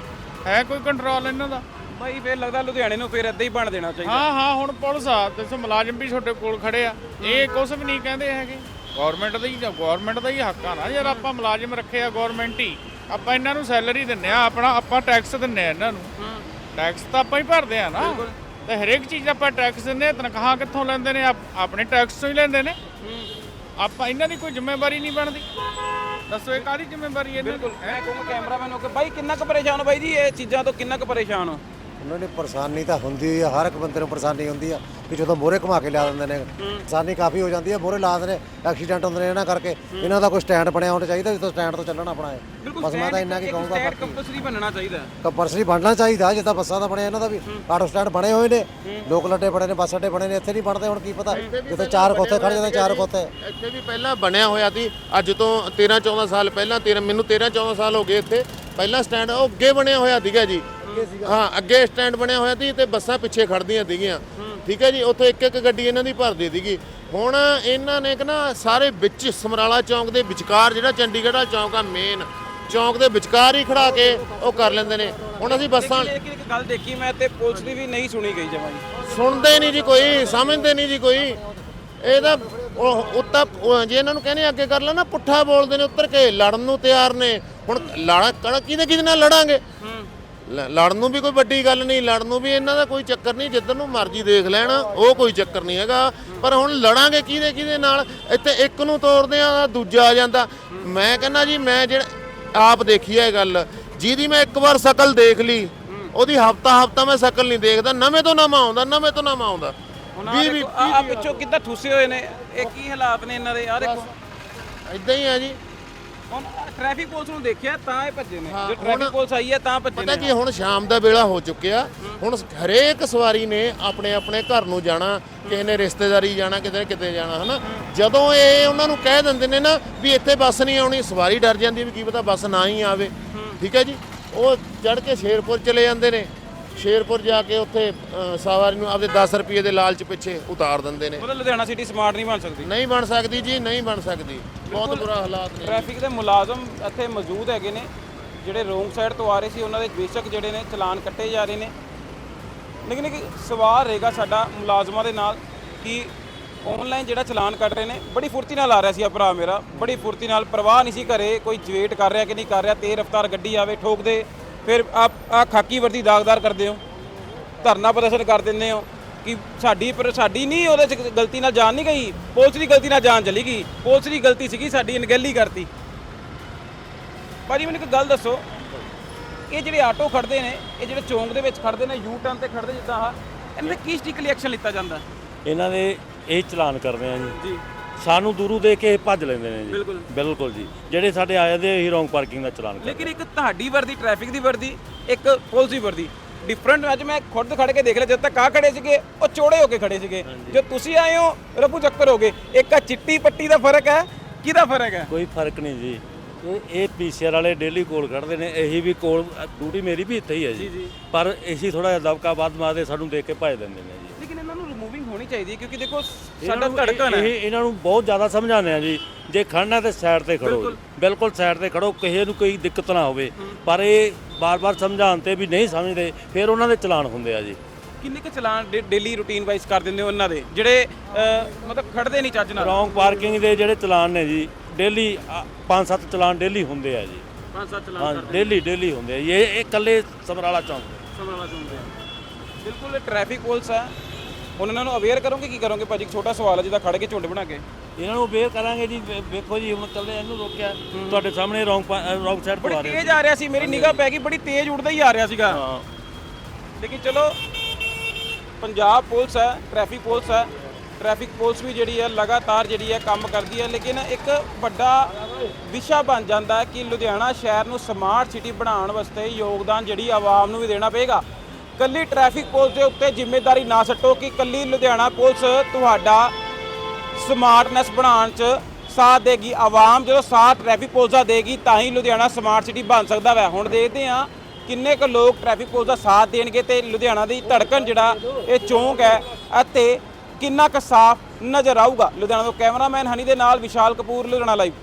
ਹੈ ਕੋਈ ਕੰਟਰੋਲ ਇਹਨਾਂ ਦਾ? ਬਾਈ ਫੇਰ ਲੱਗਦਾ ਲੁਧਿਆਣੇ ਨੂੰ ਫੇਰ ਏਦਾਂ ਹੀ ਬਣ ਦੇਣਾ ਚਾਹੀਦਾ। ਹਾਂ ਹਾਂ ਹੁਣ ਪੁਲਿਸ ਆ ਦੱਸੋ ਮੁਲਾਜ਼ਮ ਵੀ ਤੁਹਾਡੇ ਕੋਲ ਖੜੇ ਆ। ਇਹ ਕੁਝ ਵੀ ਨਹੀਂ ਕਹਿੰਦੇ ਹੈਗੇ। ਗਵਰਨਮੈਂਟ ਦਾ ਹੀ ਗਵਰਨਮੈਂਟ ਦਾ ਹੀ ਹੱਕ ਆ ਨਾ ਯਾਰ ਆਪਾਂ ਮੁਲਾਜ਼ਮ ਰੱਖੇ ਆ ਗਵਰਨਮੈਂਟ ਹੀ। ਆਪਾਂ ਇਹਨਾਂ ਨੂੰ ਸੈਲਰੀ ਦਿੰਨੇ ਆ ਆਪਣਾ ਆਪਾਂ ਟੈਕਸ ਦਿੰਨੇ ਆ ਇਹਨਾਂ ਨੂੰ। ਟੈਕਸ ਤਾਂ ਆਪਾਂ ਹੀ ਭਰਦੇ ਆ ਨਾ। ਤੇ ਹਰੇਕ ਚੀਜ਼ ਆਪਾਂ ਟੈਕਸ ਦਿੰਨੇ ਆ ਤਨਖਾਹਾਂ ਕਿੱਥੋਂ ਲੈਂਦੇ ਨੇ? ਆਪ- ਆਪਣੇ ਟੈਕਸ ਤੋਂ ਹੀ ਲੈਂਦੇ ਨੇ। ਆਪਾਂ ਇਹਨਾਂ ਦੀ ਕੋਈ ਜ਼ਿੰਮੇਵਾਰੀ ਨਹੀਂ ਬਣਦੀ। ਦੱਸੋ ਇਹ ਕਾਹਦੀ ਜ਼ਿੰਮੇਵਾਰੀ ਇਹਨਾਂ ਦੀ? ਬਿਲਕੁਲ ਮੈਂ ਕਹੂੰਗਾ ਕੈਮਰਾਮੈਨ ਹੋ ਕੇ ਬਾਈ ਕਿੰਨਾ ਕੁ ਪਰੇਸ਼ਾਨ ਹੋ? ਬਾਈ ਜੀ, ਇਹ ਚੀਜ਼ਾਂ ਤੋਂ ਕਿੰਨਾ ਕੁ ਪਰੇਸ਼ਾਨ ਹੋ? ਉਹਨਾਂ ਨੇ ਪਰੇਸ਼ਾਨੀ ਤਾਂ ਹੁੰਦੀ ਹੀ ਆ ਹਰ ਇੱਕ ਬੰਦੇ ਨੂੰ ਪਰੇਸ਼ਾਨੀ ਹੁੰਦੀ ਆ ਕਿ ਜਦੋਂ ਮੋਰੇ ਘੁਮਾ ਕੇ ਲਿਆ ਦਿੰਦੇ ਨੇ। ਪਰੇਸ਼ਾਨੀ ਕਾਫੀ ਹੋ ਜਾਂਦੀ ਹੈ ਮੋਰੇ ਲਾ ਦਿੰਦੇ ਨੇ ਐਕਸੀਡੈਂਟ ਹੁੰਦੇ ਨੇ ਇਹਨਾਂ ਕਰਕੇ। ਇਹਨਾਂ ਦਾ ਕੋਈ ਸਟੈਂਡ ਬਣਿਆ ਹੋਣਾ ਚਾਹੀਦਾ ਜਿੱਥੋਂ ਸਟੈਂਡ ਤੋਂ ਚੱਲਣਾ ਆਪਣਾ ਹੈ ਬਸ ਮੈਂ ਤਾਂ ਇੰਨਾ ਕੀ ਕਹੂੰਗਾ ਸਟੈਂਡ ਬਾਕੀ। ਕੰਪਲਸਰੀ ਬਣਨਾ ਚਾਹੀਦਾ। ਕੰਪਲਸਰੀ ਬਣਨਾ ਚਾਹੀਦਾ ਜਿੱਦਾਂ ਬੱਸਾਂ ਦਾ ਬਣਿਆ ਇਹਨਾਂ ਦਾ ਵੀ ਆਟੋ ਸਟੈਂਡ ਬਣੇ ਹੋਏ ਨੇ। ਲੋਕ ਲੱਡੇ ਬਣੇ ਨੇ ਬੱਸ ਅੱਡੇ ਬਣੇ ਨੇ ਇੱਥੇ ਨਹੀਂ ਬਣਦੇ ਹੁਣ ਕੀ ਪਤਾ? ਜਿੱਥੇ ਚਾਰ ਕੋਥੇ ਖੜ ਜਾਂਦੇ ਚਾਰ ਕੋਥੇ ਇੱਥੇ ਵੀ ਪਹਿਲਾਂ ਬਣਿਆ ਹੋਇਆ ਸੀ। ਅੱਜ ਤੋਂ 13 14 ਸਾਲ ਪਹਿਲਾਂ 13 ਮੈਨੂੰ 13 14 ਸਾਲ ਹੋ ਗਏ ਇੱਥੇ। ਪਹਿਲਾਂ ਸਟੈਂਡ ਉਹ ਅੱਗੇ ਬਣਿਆ ਹੋਇਆ ਸੀਗਾ ਜੀ। ਹਾਂ ਅੱਗੇ ਸਟੈਂਡ ਬਣਿਆ ਹੋਇਆ ਸੀ ਤੇ ਬੱਸਾਂ ਪਿੱਛੇ ਖੜਦੀਆਂ ਸੀਗੀਆਂ। ਠੀਕ ਹੈ ਜੀ ਉੱਥੇ ਇੱਕ ਇੱਕ ਗੱਡੀ ਇਹਨਾਂ ਦੀ ਭਰਦੀ ਸੀਗੀ। ਹੁਣ ਇਹਨਾਂ ਨੇ ਕਿ ਨਾ ਸਾਰੇ ਵਿੱਚ ਸਮਰਾਲਾ ਚੌਂਕ ਦੇ ਵਿਚਕਾਰ ਜਿਹੜਾ ਚੰਡੀਗੜ੍ਹ ਦਾ ਚੌਂਕ ਆ ਮੇਨ ਚੌਂਕ ਦੇ ਵਿਚਕਾਰ ਹੀ ਖੜਾ ਕੇ ਉਹ ਕਰ ਲੈਂਦੇ ਨੇ। ਹੁਣ ਅਸੀਂ ਬੱਸਾਂ ਲੇਕਿਨ ਇੱਕ ਗੱਲ ਦੇਖੀ ਮੈਂ ਤੇ ਪੁਲਿਸ ਦੀ ਵੀ ਨਹੀਂ ਸੁਣੀ ਗਈ ਜਮਾਂ ਸੁਣਦੇ ਨਹੀਂ ਜੀ ਕੋਈ ਸਮਝਦੇ ਨਹੀਂ ਜੀ ਕੋਈ। ਇਹ ਤਾਂ ਉਹ ਉੱਤਾ ਜੇ ਇਹਨਾਂ ਨੂੰ ਕਹਿੰਦੇ ਅੱਗੇ ਕਰ ਲੈ ਨਾ ਪੁੱਠਾ ਬੋਲਦੇ ਨੇ ਉੱਤਰ ਕੇ ਲੜਨ ਨੂੰ ਤਿਆਰ ਨੇ। ਹੁਣ ਲੜਾ ਕੜਾ ਕਿਹਦੇ ਕਿਹਦੇ ਨਾਲ ਲੜਾਂਗੇ? ਲੜਨ ਨੂੰ ਵੀ ਕੋਈ ਵੱਡੀ ਗੱਲ ਨਹੀਂ, ਲੜਨ ਨੂੰ ਵੀ ਇਹਨਾਂ ਦਾ ਕੋਈ ਚੱਕਰ ਨਹੀਂ, ਜਿੱਧਰ ਨੂੰ ਮਰਜ਼ੀ ਦੇਖ ਲੈਣ, ਉਹ ਕੋਈ ਚੱਕਰ ਨਹੀਂ ਹੈਗਾ। ਪਰ ਹੁਣ ਲੜਾਂਗੇ ਕਿਹਦੇ ਕਿਹਦੇ ਨਾਲ? ਇੱਥੇ ਇੱਕ ਨੂੰ ਤੋੜਦੇ ਆ ਦੂਜਾ ਆ ਜਾਂਦਾ। ਮੈਂ ਕਹਿੰਦਾ ਜੀ, ਮੈਂ ਜਿਹੜਾ ਆਪ ਦੇਖੀ ਹੈ ਇਹ ਗੱਲ, ਜਿਹਦੀ ਮੈਂ ਇੱਕ ਵਾਰ ਸ਼ਕਲ ਦੇਖ ਲਈ, ਉਹਦੀ ਹਫਤਾ ਹਫਤਾ ਮੈਂ ਸ਼ਕਲ ਨਹੀਂ ਦੇਖਦਾ, ਨਵੇਂ ਤੋਂ ਨਵਾਂ ਆਉਂਦਾ, ਨਵੇਂ ਤੋਂ ਨਵਾਂ ਆਉਂਦਾ। ਹੁਣ ਆ ਆ ਪਿੱਛੋਂ ਕਿੱਦਾਂ ਠੁੱਸੇ ਹੋਏ ਨੇ? ਇਹ ਕੀ ਹਾਲਾਤ ਨੇ ਇਹਨਾਂ ਦੇ? ਆ ਦੇਖੋ। ਇਦਾਂ ਹੀ ਆ ਜੀ। ਹੁਣ ਟ੍ਰੈਫਿਕ ਪੁਲਿਸ ਨੂੰ ਦੇਖਿਆ ਤਾਂ ਇਹ ਭੱਜੇ ਨੇ। ਹਾਂ, ਜੇ ਟ੍ਰੈਫਿਕ ਹੁਣ- ਪੁਲਿਸ ਆਈ ਹੈ ਤਾਂ ਭੱਜੇ ਪਤਾ ਨੇ। ਕੀ ਹੁਣ ਸ਼ਾਮ ਦਾ ਵੇਲਾ ਹੋ ਚੁੱਕਿਆ। ਹੁਣ ਹਰੇਕ ਸਵਾਰੀ ਨੇ ਆਪਣੇ ਆਪਣੇ ਘਰ ਨੂੰ ਜਾਣਾ ਕਿਸੇ ਨੇ ਰਿਸ਼ਤੇਦਾਰੀ ਜਾਣਾ ਕਿਤੇ ਕਿਤੇ ਜਾਣਾ ਹਨਾ? ਜਦੋਂ ਇਹ ਉਹਨਾਂ ਨੂੰ ਕਹਿ ਦਿੰਦੇ ਨੇ ਨਾ ਵੀ ਇੱਥੇ ਬੱਸ ਨਹੀਂ ਆਉਣੀ ਸਵਾਰੀ ਡਰ ਜਾਂਦੀ ਵੀ ਕੀ ਪਤਾ ਬੱਸ ਨਾ ਹੀ ਆਵੇ। ਠੀਕ ਹੈ ਜੀ? ਉਹ ਚੜ ਕੇ ਸ਼ੇਰਪੁਰ ਚਲੇ ਜਾਂਦੇ ਨੇ। ਸ਼ੇਰਪੁਰ ਜਾ ਕੇ ਉੱਥੇ ਅ, ਸਵਾਰੀ ਨੂੰ ਆਪਦੇ 10 ਰੁਪਏ ਦੇ ਲਾਲਚ ਪਿੱਛੇ ਉਤਾਰ ਦਿੰਦੇ ਨੇ। ਮਤਲਬ ਲੁਧਿਆਣਾ ਸਿਟੀ ਸਮਾਰਟ ਨਹੀਂ ਬਣ ਸਕਦੀ? ਨਹੀਂ ਬਣ ਸਕਦੀ ਜੀ ਨਹੀਂ ਬਣ ਸਕਦੀ। ਬਹੁਤ ਬੁਰਾ ਹਾਲਾਤ ਨੇ। ਟ੍ਰੈਫਿਕ ਦੇ ਮੁਲਾਜ਼ਮ ਇੱਥੇ ਮੌਜੂਦ ਹੈਗੇ ਨੇ ਜਿਹੜੇ ਰੋਂਗ ਸਾਈਡ ਤੋਂ ਆ ਰਹੇ ਸੀ ਉਹਨਾਂ ਦੇ ਬੇਸ਼ੱਕ ਜਿਹੜੇ ਨੇ ਚਲਾਨ ਕੱਟੇ ਜਾ ਰਹੇ ਨੇ। ਲੇਕਿਨ ਇੱਕ ਸਵਾਲ ਰਹੇਗਾ ਸਾਡਾ ਮੁਲਾਜ਼ਮਾਂ ਦੇ ਨਾਲ ਕਿ ਆਨਲਾਈਨ ਜਿਹੜਾ ਚਲਾਨ ਕੱਟ ਰਹੇ ਨੇ ਬੜੀ ਫੁਰਤੀ ਨਾਲ ਆ ਰਿਹਾ ਸੀ ਆ ਭਰਾ ਮੇਰਾ। ਬੜੀ ਫੁਰਤੀ ਨਾਲ ਪਰਵਾਹ ਨਹੀਂ ਸੀ ਘਰੇ ਕੋਈ ਵੇਟ ਕਰ ਰਿਹਾ ਕਿ ਨਹੀਂ ਕਰ ਰਿਹਾ ਤੇਜ਼ ਰਫ਼ਤਾਰ ਗੱਡੀ ਆਵੇ ਠੋਕ ਦੇ ਫਿਰ ਆਪ ਆ ਖਾਕੀ ਵਰਦੀ ਦਾਗਦਾਰ ਕਰਦੇ ਹੋ ਧਰਨਾ ਪ੍ਰਦਰਸ਼ਨ ਕਰ ਦਿੰਦੇ ਹੋ ਕਿ ਸਾਡੀ ਪਰ ਸਾਡੀ ਨਹੀਂ ਉਹਦੇ ਚ ਗਲਤੀ ਨਾਲ ਜਾਨ ਨਹੀਂ ਗਈ ਪੁਲਿਸ ਦੀ ਗਲਤੀ ਨਾਲ ਜਾਨ ਚਲੀ ਗਈ ਪੁਲਿਸ ਦੀ ਗਲਤੀ ਸੀਗੀ ਸਾਡੀ ਅਣਗਹਿਲੀ ਕਰਤੀ। ਭਾਜੀ ਮੈਨੂੰ ਇੱਕ ਗੱਲ ਦੱਸੋ ਇਹ ਜਿਹੜੇ ਆਟੋ ਖੜਦੇ ਨੇ ਇਹ ਜਿਹੜੇ ਚੌਂਕ ਦੇ ਵਿੱਚ ਖੜਦੇ ਨੇ ਯੂ ਟਰਨ ਤੇ ਖੜਦੇ ਜਿੱਦਾਂ ਆ ਇਹਨਾਂ ਤੇ ਕੀ ਸਟ੍ਰਿਕਲੀ ਐਕਸ਼ਨ ਲਿੱਤਾ ਜਾਂਦਾ? ਇਹਨਾਂ ਦੇ ਇਹ ਚਲਾਨ ਕਰਦੇ ਆ ਜੀ। ਜੀ। ਸਾਨੂੰ ਦੂਰੂ ਦੇ ਕੇ ਭੱਜ ਲੈਂਦੇ ਨੇ ਜੀ। ਬਿਲਕੁਲ। ਬਿਲਕੁਲ ਜੀ। ਜਿਹੜੇ ਸਾਡੇ ਆਏ ਦੇ ਹੀ ਰੋਂਗ ਪਾਰਕਿੰਗ ਦਾ ਚਲਾਨ ਲੇਕਿਨ ਇੱਕ ਤੁਹਾਡੀ ਵਰਦੀ ਟ੍ਰੈਫਿਕ ਦੀ ਵਰਦੀ ਇੱਕ ਪੁਲਿਸ ਦੀ ਵਰਦੀ। ਡਿਫਰੈਂਟ ਅੱਜ ਮੈਂ ਖੁਦ ਖੜ ਕੇ ਦੇਖ ਲਿਆ ਜਦ ਤੱਕ ਆ ਖੜੇ ਸੀਗੇ ਉਹ ਚੋੜੇ ਹੋ ਕੇ ਖੜੇ ਸੀਗੇ। ਜੋ ਤੁਸੀਂ ਆਏ ਹੋ ਰਫੂ ਚੱਕਰ ਹੋ ਗਏ। ਇੱਕ ਆ ਚਿੱਟੀ ਪੱਟੀ ਦਾ ਫ਼ਰਕ ਹੈ ਕਿਹਦਾ ਫ਼ਰਕ ਹੈ? ਕੋਈ ਫ਼ਰਕ ਨਹੀਂ ਜੀ। ਇਹ ਇਹ ਪੀਸੀਆਰ ਵਾਲੇ ਡੇਲੀ ਕੋਲ ਖੜਦੇ ਨੇ ਇਹੀ ਵੀ ਕੋਲ ਡਿਊਟੀ ਮੇਰੀ ਵੀ ਇੱਥੇ ਹੀ ਹੈ ਜੀ। ਪਰ ਇਹੀ ਥੋੜਾ ਜਿਹਾ ਦਬਕਾ ਵੱਧ ਮਾਰਦੇ ਸਾਨੂੰ ਦੇਖ ਕੇ ਭੱਜ ਦਿੰਦੇ ਨੇ। ਚਾਹੀਦੀ ਹੈ ਕਿਉਂਕਿ ਦੇਖੋ ਸਾਡਾ ਧੜਕਣ ਹੈ। ਇਹ- ਇਹਨਾਂ ਨੂੰ ਬਹੁਤ ਜ਼ਿਆਦਾ ਸਮਝਾਉਂਦੇ ਆ ਜੀ। ਜੇ ਖੜਨਾ ਤੇ ਸਾਈਡ ਤੇ ਖੜੋ। ਬਿਲਕੁਲ। ਸਾਈਡ ਤੇ ਖੜੋ ਕਿਸੇ ਨੂੰ ਕੋਈ ਦਿੱਕਤ ਨਾ ਹੋਵੇ। ਪਰ ਇਹ ਬਾਰ-ਬਾਰ ਸਮਝਾਉਣ ਤੇ ਵੀ ਨਹੀਂ ਸਮਝਦੇ ਫਿਰ ਉਹਨਾਂ ਦੇ ਚਲਾਨ ਹੁੰਦੇ ਆ ਜੀ। ਕਿੰਨੇ ਕੁ ਚਲਾਨ ਡੇਲੀ ਰੂਟੀਨ ਵਾਈਜ਼ ਕਰ ਦਿੰਦੇ ਹੋ ਉਹਨਾਂ ਦੇ? ਜਿਹੜੇ ਮਤਲਬ ਖੜਦੇ ਨਹੀਂ ਚੱਜ ਨਾਲ। ਰੌਂਗ ਪਾਰਕਿੰਗ ਦੇ ਜਿਹੜੇ ਚਲਾਨ ਨੇ ਜੀ ਡੇਲੀ ਪੰਜ ਸੱਤ ਚਲਾਨ ਡੇਲੀ ਹੁੰਦੇ ਆ ਜੀ। ਪੰਜ ਸੱਤ ਹਾਂ ਚਲਾਨ ਡੇਲੀ ਡੇਲੀ ਹੁੰਦੇ ਆ। ਇਹ ਇਕੱਲੇ ਸਮਰਾਲਾ ਚੌਂਕ ਚਾਹੁੰਦੇ ਆ। ਬਿਲਕੁਲ ਟ੍ਰੈਫਿਕ ਪੁਲਿਸ ਹੈ ਹੁਣ ਇਹਨਾਂ ਨੂੰ ਅਵੇਅਰ ਕਰੋਗੇ ਕੀ ਕਰੋਗੇ ਭਾਜੀ? ਇੱਕ ਛੋਟਾ ਸਵਾਲ ਹੈ ਜਿਹਦਾ ਖੜ ਕੇ ਝੁੰਡ ਬਣਾ ਕੇ। ਇਹਨਾਂ ਨੂੰ ਅਵੇਅਰ ਕਰਾਂਗੇ ਜੀ ਵੇ- ਵੇਖੋ ਜੀ ਹੁਣ ਕੱਲੇ ਇਹਨੂੰ ਰੋਕਿਆ। ਤੁਹਾਡੇ ਸਾਹਮਣੇ ਰੌਂਗ ਰੌਂਗ ਸਾਈਡ ਬੜੀ ਰਹੇ ਤੇਜ਼ ਆ ਰਿਹਾ ਸੀ ਮੇਰੀ ਨਿਗਾਹ ਪੈ ਗਈ ਬੜੀ ਤੇਜ਼ ਉੱਡਦਾ ਹੀ ਆ ਰਿਹਾ ਸੀਗਾ। ਹਾਂ। ਲੇਕਿਨ ਚਲੋ ਪੰਜਾਬ ਪੁਲਿਸ ਹੈ ਟ੍ਰੈਫਿਕ ਪੁਲਿਸ ਹੈ ਟ੍ਰੈਫਿਕ ਪੁਲਿਸ ਵੀ ਜਿਹੜੀ ਹੈ ਲਗਾਤਾਰ ਜਿਹੜੀ ਹੈ ਕੰਮ ਕਰਦੀ ਹੈ। ਲੇਕਿਨ ਇੱਕ ਵੱਡਾ ਵਿਸ਼ਾ ਬਣ ਜਾਂਦਾ ਹੈ ਕਿ ਲੁਧਿਆਣਾ ਸ਼ਹਿਰ ਨੂੰ ਸਮਾਰਟ ਸਿਟੀ ਬਣਾਉਣ ਵਾਸਤੇ ਯੋਗਦਾਨ ਜਿਹੜੀ ਆਵਾਮ ਨੂੰ ਵੀ ਦੇਣਾ ਪਏਗਾ। ਕੱਲੀ ਟ੍ਰੈਫਿਕ ਪੁਲਿਸ ਦੇ ਉੱਤੇ ਜ਼ਿੰਮੇਵਾਰੀ ਨਾ ਸੱਟੋ ਕਿ ਕੱਲੀ ਲੁਧਿਆਣਾ ਪੁਲਿਸ ਤੁਹਾਡਾ ਸਮਾਰਟਨੈਸ ਬਣਾਉਣ ਚ ਸਾਥ ਦੇਗੀ, ਆਵਾਮ ਜਦੋਂ ਸਾਥ ਟ੍ਰੈਫਿਕ ਪੁਲਿਸ ਦਾ ਦੇਗੀ ਤਾਂ ਹੀ ਲੁਧਿਆਣਾ ਸਮਾਰਟ ਸਿਟੀ ਬਣ ਸਕਦਾ ਵੈ। ਹੁਣ ਦੇਖਦੇ ਹਾਂ ਕਿੰਨੇ ਕੁ ਲੋਕ ਟ੍ਰੈਫਿਕ ਪੁਲਿਸ ਦਾ ਸਾਥ ਦੇਣਗੇ ਤੇ ਲੁਧਿਆਣਾ ਦੀ ਧੜਕਣ ਜਿਹੜਾ ਇਹ ਚੌਂਕ ਹੈ ਅਤੇ ਕਿੰਨਾ ਕੁ ਸਾਫ਼ ਨਜ਼ਰ ਆਊਗਾ। ਲੁਧਿਆਣਾ ਤੋਂ ਕੈਮਰਾਮੈਨ ਹਨੀ ਦੇ ਨਾਲ ਵਿਸ਼ਾਲ ਕਪੂਰ, ਲੁਧਿਆਣਾ ਲਾਈਵ